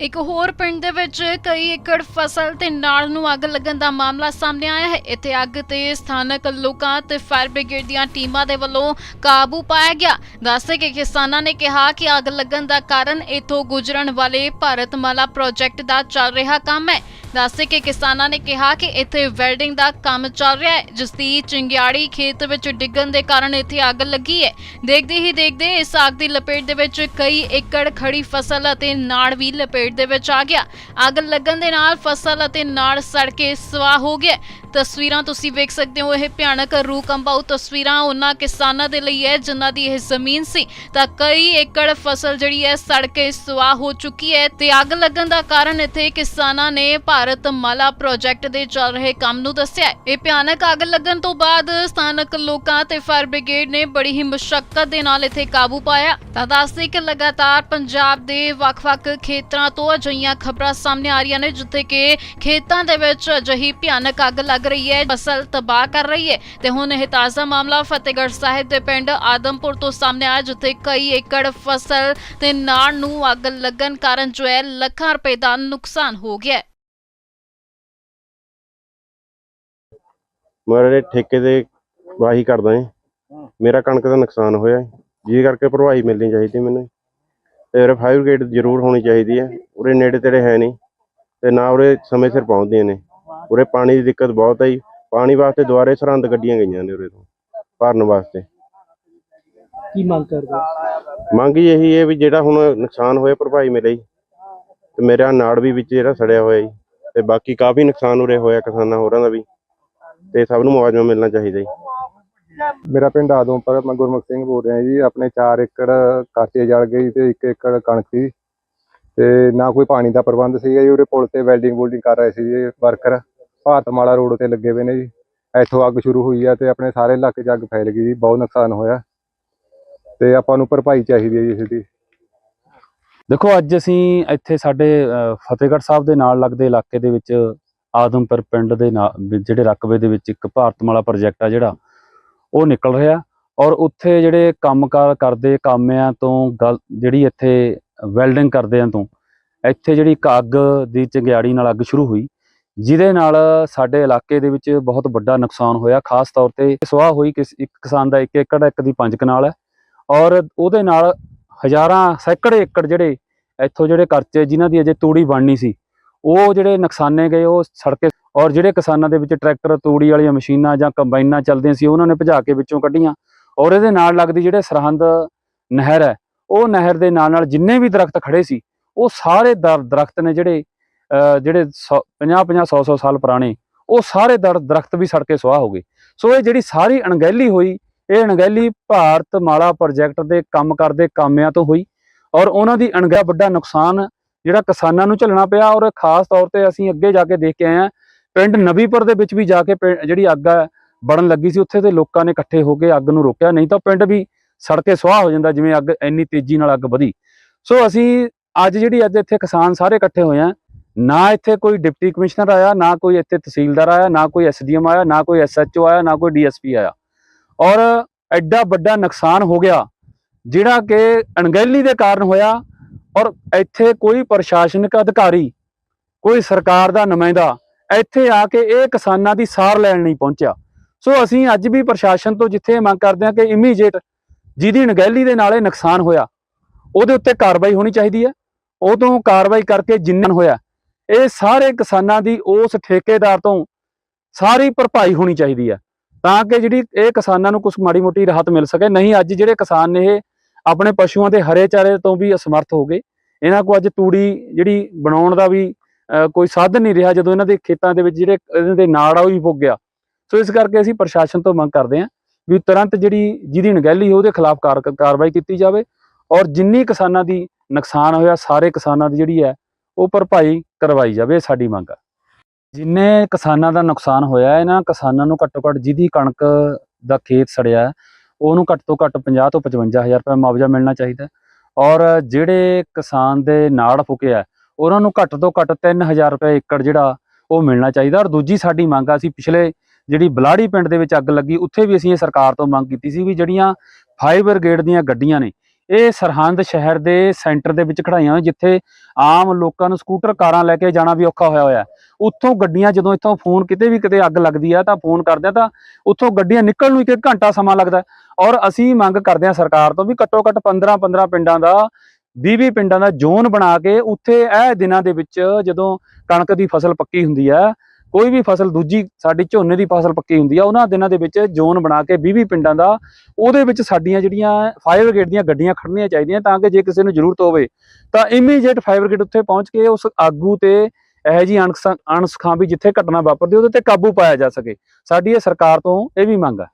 ਇੱਕ ਹੋਰ ਪਿੰਡ ਦੇ ਵਿੱਚ ਕਈ ਏਕੜ ਫਸਲ ਤੇ ਨਾੜ ਨੂੰ ਅੱਗ ਲੱਗਣ ਦਾ ਮਾਮਲਾ ਸਾਹਮਣੇ ਆਇਆ ਹੈ। ਇੱਥੇ ਅੱਗ ਤੇ ਸਥਾਨਕ ਲੋਕਾਂ ਤੇ ਫਾਇਰ ਬ੍ਰਿਗੇਡ ਦੀਆਂ ਟੀਮਾਂ ਦੇ ਵੱਲੋਂ ਕਾਬੂ ਪਾਇਆ ਗਿਆ। ਦੱਸਦੇ ਕਿ ਕਿਸਾਨਾਂ ਨੇ ਕਿਹਾ ਕਿ ਅੱਗ ਲੱਗਣ ਦਾ ਕਾਰਨ ਇਥੋਂ ਗੁਜ਼ਰਨ ਵਾਲੇ ਭਾਰਤਮਾਲਾ ਪ੍ਰੋਜੈਕਟ ਦਾ ਚੱਲ ਰਿਹਾ ਕੰਮ ਹੈ। ਦੱਸਦੇ ਕਿ ਕਿਸਾਨਾਂ ਨੇ ਕਿਹਾ ਕਿ ਇੱਥੇ ਵੈਲਡਿੰਗ ਦਾ ਕੰਮ ਚੱਲ ਰਿਹਾ ਹੈ, ਜਿਸ ਦੀ ਚਿੰਗਿਆੜੀ ਖੇਤ ਵਿੱਚ ਡਿੱਗਣ ਦੇ ਕਾਰਨ ਇੱਥੇ ਅੱਗ ਲੱਗੀ ਹੈ। ਦੇਖਦੇ ਹੀ ਦੇਖਦੇ ਇਸ ਅੱਗ ਦੀ ਲਪੇਟ ਦੇ ਵਿੱਚ ਕਈ ਏਕੜ ਖੜੀ ਫਸਲ ਅਤੇ ਨਾੜ ਵੀ ਲਪੇਟ ਦੇ ਵਿੱਚ ਆ ਗਿਆ। ਅੱਗ ਲੱਗਣ ਦੇ ਨਾਲ ਫਸਲ ਅਤੇ ਨਾੜ ਸੜ ਕੇ ਸਵਾਹ ਹੋ ਗਿਆ। ਤਸਵੀਰਾਂ ਤੁਸੀਂ ਵੇਖ ਸਕਦੇ ਹੋ, ਇਹ ਭਿਆਨਕ ਰੂਹ ਕੰਬਾਊ ਤਸਵੀਰਾਂ ਉਹਨਾਂ ਕਿਸਾਨਾਂ ਦੇ ਲਈ ਹੈ, ਜਿਨ੍ਹਾਂ ਦੀ ਇਹ ਜ਼ਮੀਨ ਸੀ। ਤਾਂ ਕਈ ਏਕੜ ਫਸਲ ਜਿਹੜੀ ਹੈ ਸੜ ਕੇ ਸਵਾਹ ਹੋ ਚੁੱਕੀ ਹੈ ਤੇ ਅੱਗ ਲੱਗਣ ਦਾ ਕਾਰਨ ਇੱਥੇ ਕਿਸਾਨਾਂ ਨੇ ਭਾਰਤ ਮਾਲਾ ਪ੍ਰੋਜੈਕਟ ਦੇ ਚੱਲ ਰਹੇ ਕੰਮ ਨੂੰ ਦੱਸਿਆ ਇਹ ਭਿਆਨਕ ਅੱਗ ਲੱਗਣ ਤੋਂ ਬਾਅਦ ਸਥਾਨਕ ਲੋਕਾਂ ਤੇ ਫਾਇਰ ਬ੍ਰਿਗੇਡ ਨੇ ਬੜੀ ਹੀ ਮੁਸ਼ਕਲ ਦੇ ਨਾਲ ਇੱਥੇ ਕਾਬੂ ਪਾਇਆ। ਤਾਂ ਦੱਸਦੇ ਕਿ ਲਗਾਤਾਰ ਪੰਜਾਬ ਦੇ ਵੱਖ-ਵੱਖ ਖੇਤਰਾਂ ਤੋਂ ਅਜਿਹੀਆਂ ਖਬਰਾਂ ਸਾਹਮਣੇ ਆ ਰਹੀਆਂ ਨੇ, ਜਿੱਥੇ ਕਿ ਖੇਤਾਂ ਦੇ ਵਿੱਚ ਅਜਿਹੀ ਭਿਆਨਕ ਅੱਗ ਲੱਗ ਰਹੀ ਹੈ ਫਸਲ ਤਬਾਹ ਕਰ ਰਹੀ ਹੈ ਤੇ ਹੁਣ ਇਹ ਤਾਜ਼ਾ ਮਾਮਲਾ ਫਤਿਹਗੜ੍ਹ ਸਾਹਿਬ ਦੇ ਪਿੰਡ ਆਦਮਪੁਰ ਤੋਂ ਸਾਹਮਣੇ ਆਇਆ, ਜਿੱਥੇ ਕਈ ਏਕੜ ਫਸਲ ਤੇ ਨਾੜ ਨੂੰ ਅੱਗ ਲੱਗਣ ਕਾਰਨ ਜੋ ਹੈ, ਲੱਖਾਂ ਰੁਪਏ ਦਾ ਨੁਕਸਾਨ ਹੋ ਗਿਆ ਮੇਰੇ ਠੇਕੇ ਤੇ ਵਾਹੀ ਕਰਦਾ ਏ ਮੇਰਾ ਕਣਕ ਦਾ ਨੁਕਸਾਨ ਹੋਇਆ ਏ ਜਿਹਦੇ ਕਰਕੇ ਭਰਵਾਈ ਮਿਲਣੀ ਚਾਹੀਦੀ ਮੈਨੂੰ ਤੇ ਉਰੇ ਫਾਇਰ ਬ੍ਰਿਗੇਡ ਜ਼ਰੂਰ ਹੋਣੀ ਚਾਹੀਦੀ ਹੈ। ਉਰੇ ਨੇੜੇ ਤੇੜੇ ਹੈ ਨਹੀਂ। ਤੇ ਨਾ ਉਰੇ ਸਮੇਂ ਸਿਰ ਪਹੁੰਚਦੀਆਂ ਨੇ। ਉਰੇ ਪਾਣੀ ਦੀ ਦਿੱਕਤ ਬਹੁਤ ਹੈ ਜੀ। ਪਾਣੀ ਵਾਸਤੇ ਦੁਆਰੇ ਸਰਹੰਦ ਗੱਡੀਆਂ ਗਈਆਂ ਨੇ ਉਰੇ ਤੋਂ ਭਰਨ ਵਾਸਤੇ। ਕੀ ਮੰਗ ਕਰਦੇ ਹੋ? ਮੰਗ ਹੀ ਇਹੀ ਹੈ ਵੀ ਜਿਹੜਾ ਹੁਣ ਨੁਕਸਾਨ ਹੋਇਆ ਭਰਪਾਈ ਮਿਲੇ ਜੀ। ਤੇ ਮੇਰਾ ਨਾੜ ਵੀ ਵਿੱਚ ਜਿਹੜਾ ਸੜਿਆ ਹੋਇਆ ਜੀ। ਤੇ ਬਾਕੀ ਕਾਫੀ ਨੁਕਸਾਨ ਉਰੇ ਹੋਇਆ ਕਿਸਾਨਾਂ ਹੋਰਾਂ ਦਾ ਵੀ। ਤੇ ਸਭ ਨੂੰ ਮੁਆਵਜ਼ਾ ਮਿਲਣਾ ਚਾਹੀਦਾ ਜੀ। ਮੇਰਾ ਪਿੰਡ ਆਦਮਪੁਰ ਮੈਂ ਗੁਰਮੁਖ ਸਿੰਘ ਬੋਲ ਰਿਹਾ ਜੀ। ਆਪਣੇ 4 ਏਕੜ ਕਾਟੇ ਜਲ ਗਈ ਤੇ 1 ਏਕੜ ਕਣਕ ਸੀ। ਤੇ ਨਾ ਕੋਈ ਪਾਣੀ ਦਾ ਪ੍ਰਬੰਧ ਸੀਗਾ ਜੀ। ਉਰੇ ਪੁਲ ਤੇ ਵੈਲਡਿੰਗ ਵੂਲਡਿੰਗ ਕਰ ਰਹੇ ਸੀ ਜੀ ਵਰਕਰ। ਭਾਰਤਮਾਲਾ ਰੋਡ ਤੇ ਲੱਗੇ ਹੋਏ ਨੇ ਜੀ। ਇੱਥੋਂ ਅੱਗ ਸ਼ੁਰੂ ਹੋਈ ਆ ਤੇ ਆਪਣੇ ਸਾਰੇ ਇਲਾਕੇ 'ਚ ਅੱਗ ਫੈਲ ਗਈ ਜੀ, ਬਹੁਤ ਨੁਕਸਾਨ ਹੋਇਆ। ਤੇ ਆਪਾਂ ਨੂੰ ਭਰਪਾਈ ਚਾਹੀਦੀ ਹੈ ਜੀ ਇਸ ਦੀ ਦੇਖੋ, ਅੱਜ ਅਸੀਂ ਇੱਥੇ ਸਾਡੇ ਫਤਿਹਗੜ੍ਹ ਸਾਹਿਬ ਦੇ ਨਾਲ ਲੱਗਦੇ ਇਲਾਕੇ ਦੇ ਵਿੱਚ ਆਦਮਪੁਰ ਪਿੰਡ ਦੇ ਨਾਲ ਜਿਹੜੇ ਰਕਬੇ ਦੇ ਵਿੱਚ ਇੱਕ ਭਾਰਤਮਾਲਾ ਪ੍ਰੋਜੈਕਟ ਆ ਜਿਹੜਾ, ਉਹ ਨਿਕਲ ਰਿਹਾ। ਔਰ ਉੱਥੇ ਜਿਹੜੇ ਕੰਮਕਾਰ ਕਰਦੇ ਕਾਮਿਆਂ ਤੋਂ ਗੱਲ, ਜਿਹੜੀ ਇੱਥੇ ਵੈਲਡਿੰਗ ਕਰਦਿਆਂ ਤੋਂ, ਇੱਥੇ ਜਿਹੜੀ ਇੱਕ ਅੱਗ ਦੀ ਚੰਗਿਆੜੀ ਨਾਲ ਅੱਗ ਸ਼ੁਰੂ ਹੋਈ। ਜਿਹਦੇ ਨਾਲ ਸਾਡੇ ਇਲਾਕੇ ਦੇ ਵਿੱਚ ਬਹੁਤ ਵੱਡਾ ਨੁਕਸਾਨ ਹੋਇਆ। ਖਾਸ ਤੌਰ ਤੇ ਸਵਾਹ ਹੋਈ ਕਿਸ, ਇੱਕ ਕਿਸਾਨ ਦਾ ਇੱਕ ਏਕੜ, ਇੱਕ ਦੀ ਪੰਜ ਕਨਾਲ ਹੈ। ਔਰ ਉਹਦੇ ਨਾਲ ਹਜ਼ਾਰਾਂ, ਸੈਂਕੜੇ ਏਕੜ ਜਿਹੜੇ ਇੱਥੋਂ ਜਿਹੜੇ ਕਰਚੇ ਜਿਨ੍ਹਾਂ ਦੀ ਅਜੇ ਤੂੜੀ ਬਣਨੀ ਸੀ, ਉਹ ਜਿਹੜੇ ਨੁਕਸਾਨੇ ਗਏ, ਉਹ ਸੜਕੇ ਔਰ ਜਿਹੜੇ ਕਿਸਾਨਾਂ ਦੇ ਵਿੱਚ ਟਰੈਕਟਰ, ਤੂੜੀ ਵਾਲੀਆਂ ਮਸ਼ੀਨਾਂ ਜਾਂ ਕੰਬਾਈਨਾਂ ਚੱਲਦੀਆਂ ਸੀ, ਉਹਨਾਂ ਨੇ ਭਜਾ ਕੇ ਵਿੱਚੋਂ ਕੱਢੀਆਂ। ਔਰ ਇਹਦੇ ਨਾਲ ਲੱਗਦੀ ਜਿਹੜੇ ਸਰਹੰਦ ਨਹਿਰ ਹੈ, ਉਹ ਨਹਿਰ ਦੇ ਨਾਲ ਨਾਲ ਜਿੰਨੇ ਵੀ ਦਰਖਤ ਖੜੇ ਸੀ, ਉਹ ਸਾਰੇ ਦਰ- ਦਰਖਤ ਨੇ ਜਿਹੜੇ ਜਿਹੜੇ 50 50 100 100 ਸਾਲ ਪੁਰਾਣੇ, ਉਹ ਸਾਰੇ ਦਰ- ਦਰਖਤ ਵੀ ਸੜ ਕੇ ਸੁਆਹ ਹੋ ਗਏ। ਸੋ ਇਹ ਜਿਹੜੀ ਸਾਰੀ ਅਣਗਹਿਲੀ ਹੋਈ, ਇਹ ਅਣਗਹਿਲੀ ਭਾਰਤ ਮਾਲਾ ਪ੍ਰੋਜੈਕਟ ਦੇ ਕੰਮ ਕਰਦੇ ਕਾਮਿਆਂ ਤੋਂ ਹੋਈ ਔਰ ਉਹਨਾਂ ਦੀ ਅਣਗਹਿ ਵੱਡਾ ਨੁਕਸਾਨ ਜਿਹੜਾ ਕਿਸਾਨਾਂ ਨੂੰ ਝੱਲਣਾ ਪਿਆ ਔਰ ਖਾਸ ਤੌਰ ਤੇ ਅਸੀਂ ਅੱਗੇ ਜਾ ਕੇ ਦੇਖ ਕੇ ਆਏ ਹਾਂ। ਪਿੰਡ ਨਵੀਪੁਰ ਦੇ ਵਿੱਚ ਵੀ ਜਾ ਕੇ ਪਿੰ- ਜਿਹੜੀ ਅੱਗ ਹੈ ਬੜਨ ਲੱਗੀ ਸੀ, ਉੱਥੇ ਦੇ ਲੋਕਾਂ ਨੇ ਇਕੱਠੇ ਹੋ ਕੇ ਅੱਗ ਨੂੰ ਰੋਕਿਆ। ਨਹੀਂ ਤਾਂ ਪਿੰਡ ਵੀ ਸੜ ਕੇ ਸੁਆਹ ਹੋ ਜਾਂਦਾ ਜਿਵੇਂ ਅੱਗ ਇੰਨੀ ਤੇਜ਼ੀ ਨਾਲ ਅੱਗ ਵਧੀ। ਸੋ ਅਸੀਂ ਅੱਜ ਜਿਹੜੀ ਅੱਜ ਇੱਥੇ ਕਿਸਾਨ ਸਾਰੇ ਇਕੱਠੇ ਹੋਏ ਆ ਨਾ ਇੱਥੇ ਕੋਈ ਡਿਪਟੀ ਕਮਿਸ਼ਨਰ ਆਇਆ, ਨਾ ਕੋਈ ਇੱਥੇ ਤਹਿਸੀਲਦਾਰ ਆਇਆ, ਨਾ ਕੋਈ ਐਸਡੀਐਮ ਆਇਆ, ਨਾ ਕੋਈ ਐਸਐਚਓ ਆਇਆ, ਨਾ ਕੋਈ ਡੀਐਸਪੀ ਆਇਆ। ਔਰ ਐਡਾ ਵੱਡਾ ਨੁਕਸਾਨ ਹੋ ਗਿਆ, ਜਿਹੜਾ ਕਿ ਅਣਗਹਿਲੀ ਦੇ ਕਾਰਨ ਹੋਇਆ ਔਰ ਇੱਥੇ ਕੋਈ ਪ੍ਰਸ਼ਾਸਨਿਕ ਅਧਿਕਾਰੀ, ਕੋਈ ਸਰਕਾਰ ਦਾ ਨੁਮਾਇੰਦਾ ਇੱਥੇ ਆ ਕੇ ਇਹ ਕਿਸਾਨਾਂ ਦੀ ਸਾਰ ਲੈਣ ਨਹੀਂ ਪਹੁੰਚਿਆ। ਸੋ ਅਸੀਂ ਅੱਜ ਵੀ ਪ੍ਰਸ਼ਾਸਨ ਤੋਂ ਜਿੱਥੇ ਮੰਗ ਕਰਦੇ ਹਾਂ ਕਿ ਇਮੀਡੀਏਟ ਜਿਹਦੀ ਅਣਗਹਿਲੀ ਦੇ ਨਾਲ ਇਹ ਨੁਕਸਾਨ ਹੋਇਆ, ਉਹਦੇ ਉੱਤੇ ਕਾਰਵਾਈ ਹੋਣੀ ਚਾਹੀਦੀ ਹੈ। ਉਹ ਤੋਂ ਕਾਰਵਾਈ ਕਰਕੇ ਜਿੰਨਾ ਹੋਇਆ ਇਹ ਸਾਰੇ ਕਿਸਾਨਾਂ ਦੀ ਉਸ ਠੇਕੇਦਾਰ ਤੋਂ ਸਾਰੀ ਭਰਪਾਈ ਹੋਣੀ ਚਾਹੀਦੀ ਹੈ ਤਾਂ ਕਿ ਜਿਹੜੀ ਇਹ ਕਿਸਾਨਾਂ ਨੂੰ ਕੁਝ ਮਾੜੀ ਮੋਟੀ ਰਾਹਤ ਮਿਲ ਸਕੇ। ਨਹੀਂ ਅੱਜ ਜਿਹੜੇ ਕਿਸਾਨ ਨੇ ਇਹ ਆਪਣੇ ਪਸ਼ੂਆਂ ਦੇ ਹਰੇ ਚਾਰੇ ਤੋਂ ਵੀ ਅਸਮਰਥ ਹੋ ਗਏ। ਇਹਨਾਂ ਕੋਲ ਅੱਜ ਤੂੜੀ ਜਿਹੜੀ ਬਣਾਉਣ ਦਾ ਵੀ ਅਹ, ਕੋਈ ਸਾਧਨ ਨਹੀਂ ਰਿਹਾ ਜਦੋਂ ਇਹਨਾਂ ਦੇ ਖੇਤਾਂ ਦੇ ਵਿੱਚ ਜਿਹੜੇ ਇਹਨਾਂ ਦੇ ਨਾੜ ਆ ਉਹ ਵੀ ਪੁੱਗ ਗਿਆ। ਸੋ ਇਸ ਕਰਕੇ ਅਸੀਂ ਪ੍ਰਸ਼ਾਸਨ ਤੋਂ ਮੰਗ ਕਰਦੇ ਹਾਂ ਵੀ ਤੁਰੰਤ ਜਿਹੜੀ ਜਿਹਦੀ ਅਣਗਹਿਲੀ ਉਹਦੇ ਖਿਲਾਫ ਕਾਰਵਾਈ ਕੀਤੀ ਜਾਵੇ। ਔਰ ਜਿੰਨੀ ਕਿਸਾਨਾਂ ਦੀ ਨੁਕਸਾਨ ਹੋਇਆ ਸਾਰੇ ਕਿਸਾਨਾਂ ਦੀ ਜਿਹੜੀ ਹੈ ਉਹ ਭਰਪਾਈ ਕਰਵਾਈ ਜਾਵੇ ਇਹ ਸਾਡੀ ਮੰਗ ਆ। ਜਿੰਨੇ ਕਿਸਾਨਾਂ ਦਾ ਨੁਕਸਾਨ ਹੋਇਆ ਇਹਨਾਂ ਕਿਸਾਨਾਂ ਨੂੰ ਘੱਟੋ ਘੱਟ ਜਿਹਦੀ ਕਣਕ ਦਾ ਖੇਤ ਸੜਿਆ ਉਹਨੂੰ ਘੱਟ ਤੋਂ ਘੱਟ 50 ਤੋਂ 55000 ਰੁਪਏ ਮੁਆਵਜ਼ਾ ਮਿਲਣਾ ਚਾਹੀਦਾ ਔਰ ਜਿਹੜੇ ਕਿਸਾਨ ਦੇ ਨਾੜ ਫੁਕਿਆ ਉਹਨਾਂ ਨੂੰ ਘੱਟ ਤੋਂ ਘੱਟ 3000 ਰੁਪਏ ਏਕੜ ਜਿਹੜਾ ਉਹ ਮਿਲਣਾ ਚਾਹੀਦਾ। ਔਰ ਦੂਜੀ ਸਾਡੀ ਮੰਗ ਆ, ਅਸੀਂ ਪਿਛਲੇ ਜਿਹੜੀ ਬਲਾੜੀ ਪਿੰਡ ਦੇ ਵਿੱਚ ਅੱਗ ਲੱਗੀ, ਉੱਥੇ ਵੀ ਅਸੀਂ ਇਹ ਸਰਕਾਰ ਤੋਂ ਮੰਗ ਕੀਤੀ ਸੀ ਵੀ ਜਿਹੜੀਆਂ ਫਾਇਰ ਬ੍ਰਿਗੇਡ ਦੀਆਂ ਗੱਡੀਆਂ ਨੇ ਇਹ ਸਰਹੰਦ ਸ਼ਹਿਰ ਦੇ ਸੈਂਟਰ ਦੇ ਵਿੱਚ ਖੜਾਈਆਂ ਹੋਈਆਂ, ਜਿੱਥੇ ਆਮ ਲੋਕਾਂ ਨੂੰ ਸਕੂਟਰ, ਕਾਰਾਂ ਲੈ ਕੇ ਜਾਣਾ ਵੀ ਔਖਾ ਹੋਇਆ ਹੋਇਆ। ਉੱਥੋਂ ਗੱਡੀਆਂ ਜਦੋਂ ਇੱਥੋਂ ਫੋਨ ਕਿਤੇ ਵੀ ਕਿਤੇ ਅੱਗ ਲੱਗਦੀ ਆ, ਤਾਂ ਫੋਨ ਕਰਦੇ ਆ, ਤਾਂ ਉੱਥੋਂ ਗੱਡੀਆਂ ਨਿਕਲਣ ਨੂੰ ਇੱਕ ਇੱਕ ਘੰਟਾ ਸਮਾਂ ਲੱਗਦਾ। ਔਰ ਅਸੀਂ ਮੰਗ ਕਰਦੇ ਹਾਂ ਸਰਕਾਰ ਤੋਂ ਵੀ ਘੱਟੋ ਘੱਟ 15 15 ਪਿੰਡਾਂ ਦਾ 20 20 ਪਿੰਡਾਂ ਦਾ ਜ਼ੋਨ ਬਣਾ ਕੇ ਉੱਥੇ ਇਹ ਦਿਨਾਂ ਦੇ ਵਿੱਚ ਜਦੋਂ ਕਣਕ ਦੀ ਫਸਲ ਪੱਕੀ ਹੁੰਦੀ ਆ ਕੋਈ ਵੀ ਫਸਲ ਦੂਜੀ ਸਾਡੀ ਝੋਨੇ ਦੀ ਫਸਲ ਪੱਕੀ ਹੁੰਦੀ ਆ, ਉਹਨਾਂ ਦਿਨਾਂ ਦੇ ਵਿੱਚ ਜ਼ੋਨ ਬਣਾ ਕੇ 20 20 ਪਿੰਡਾਂ ਦਾ ਉਹਦੇ ਵਿੱਚ ਸਾਡੀਆਂ ਜਿਹੜੀਆਂ ਫਾਇਰ ਬ੍ਰਿਗੇਡ ਦੀਆਂ ਗੱਡੀਆਂ ਖੜਨੀਆਂ ਚਾਹੀਦੀਆਂ ਤਾਂ ਕਿ ਜੇ ਕਿਸੇ ਨੂੰ ਜ਼ਰੂਰਤ ਹੋਵੇ ਤਾਂ ਇਮੀਡੀਏਟ ਫਾਇਰ ਬ੍ਰਿਗੇਡ ਉੱਥੇ ਪਹੁੰਚ ਕੇ ਉਸ ਆਗੂ ਤੇ ਇਹੋ ਜਿਹੀ ਅਣਸ- ਅਣਸਖਾਂ ਵੀ ਜਿੱਥੇ ਘਟਨਾ ਵਾਪਰਦੀ, ਉਹਦੇ ਤੇ ਕਾਬੂ ਪਾਇਆ ਜਾ ਸਕੇ। ਸਾਡੀ ਇਹ ਸਰਕਾਰ ਤੋਂ ਇਹ ਵੀ ਮੰਗ ਆ।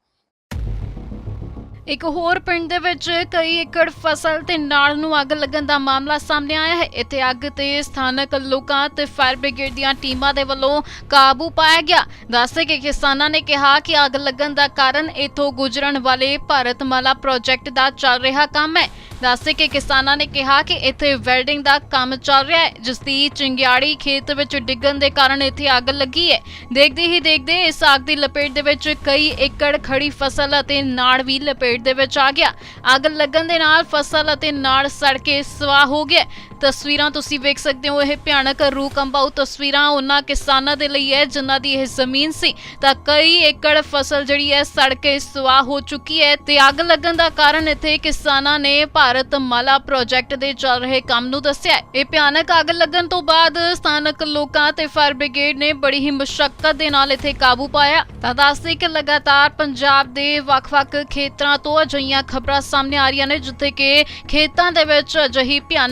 ਇੱਕ ਹੋਰ ਪਿੰਡ ਦੇ ਵਿੱਚ ਕਈ ਏਕੜ ਫਸਲ ਤੇ ਨਾੜ ਨੂੰ ਅੱਗ ਲੱਗਣ ਦਾ ਮਾਮਲਾ ਸਾਹਮਣੇ ਆਇਆ ਹੈ। ਇੱਥੇ ਅੱਗ ਤੇ ਸਥਾਨਕ ਲੋਕਾਂ ਤੇ ਫਾਇਰ ਬ੍ਰਿਗੇਡ ਦੀਆਂ ਟੀਮਾਂ ਦੇ ਵੱਲੋਂ ਕਾਬੂ ਪਾਇਆ ਗਿਆ। ਦੱਸਦੇ ਕਿ ਕਿਸਾਨਾਂ ਨੇ ਕਿਹਾ ਕਿ ਅੱਗ ਲੱਗਣ ਦਾ ਕਾਰਨ ਇਥੋਂ ਗੁਜ਼ਰਨ ਵਾਲੇ ਭਾਰਤਮਾਲਾ ਪ੍ਰੋਜੈਕਟ ਦਾ ਚੱਲ ਰਿਹਾ ਕੰਮ ਹੈ। ਦੱਸਦੇ ਕਿ ਕਿਸਾਨਾਂ ਨੇ ਕਿਹਾ ਕਿ ਇੱਥੇ ਵੈਲਡਿੰਗ ਦਾ ਕੰਮ ਚੱਲ ਰਿਹਾ ਹੈ, ਜਿਸ ਦੀ ਚਿੰਗਿਆੜੀ ਖੇਤ ਵਿੱਚ ਡਿੱਗਣ ਦੇ ਕਾਰਨ ਇੱਥੇ ਅੱਗ ਲੱਗੀ ਹੈ। ਦੇਖਦੇ ਹੀ ਦੇਖਦੇ ਇਸ ਅੱਗ ਦੀ ਲਪੇਟ ਦੇ ਵਿੱਚ ਕਈ ਏਕੜ ਖੜੀ ਫਸਲ ਅਤੇ ਨਾੜ ਵੀ ਲਪੇਟ ਦੇ ਵਿੱਚ ਆ ਗਿਆ। ਅੱਗ ਲੱਗਣ ਦੇ ਨਾਲ ਫਸਲ ਅਤੇ ਨਾੜ ਸੜ ਕੇ ਸਵਾਹ ਹੋ ਗਿਆ। ਤਸਵੀਰਾਂ ਤੁਸੀਂ ਵੇਖ ਸਕਦੇ ਹੋ, ਇਹ ਭਿਆਨਕ ਰੂਹ ਕੰਬਾਊ ਤਸਵੀਰਾਂ ਉਹਨਾਂ ਕਿਸਾਨਾਂ ਦੇ ਲਈ ਹੈ, ਜਿਨ੍ਹਾਂ ਦੀ ਇਹ ਜ਼ਮੀਨ ਸੀ। ਤਾਂ ਕਈ ਏਕੜ ਫਸਲ ਜਿਹੜੀ ਹੈ ਸੜ ਕੇ ਸਵਾਹ ਹੋ ਚੁੱਕੀ ਹੈ। ਤੇ ਅੱਗ ਲੱਗਣ ਦਾ ਕਾਰਨ ਇੱਥੇ ਕਿਸਾਨਾਂ ਨੇ ਭਾਰਤ ਮਾਲਾ ਪ੍ਰੋਜੈਕਟ ਦੇ ਚੱਲ ਰਹੇ ਕੰਮ ਨੂੰ ਦੱਸਿਆ ਇਹ ਭਿਆਨਕ ਅੱਗ ਲੱਗਣ ਤੋਂ ਬਾਅਦ ਸਥਾਨਕ ਲੋਕਾਂ ਤੇ ਫਾਇਰ ਬ੍ਰਿਗੇਡ ਨੇ ਬੜੀ ਹੀ ਮੁਸ਼ਕਲ ਦੇ ਨਾਲ ਇੱਥੇ ਕਾਬੂ ਪਾਇਆ। ਤਾਂ ਦੱਸਦੇ ਕਿ ਲਗਾਤਾਰ ਪੰਜਾਬ ਦੇ ਵੱਖ-ਵੱਖ ਖੇਤਰਾਂ ਤੋਂ ਅਜਿਹੀਆਂ ਖਬਰਾਂ ਸਾਹਮਣੇ ਆ ਰਹੀਆਂ ਨੇ, ਜਿੱਥੇ ਕਿ ਖੇਤਾਂ ਦੇ ਵਿੱਚ ਅਜਿਹੀ ਭਿਆਨਕ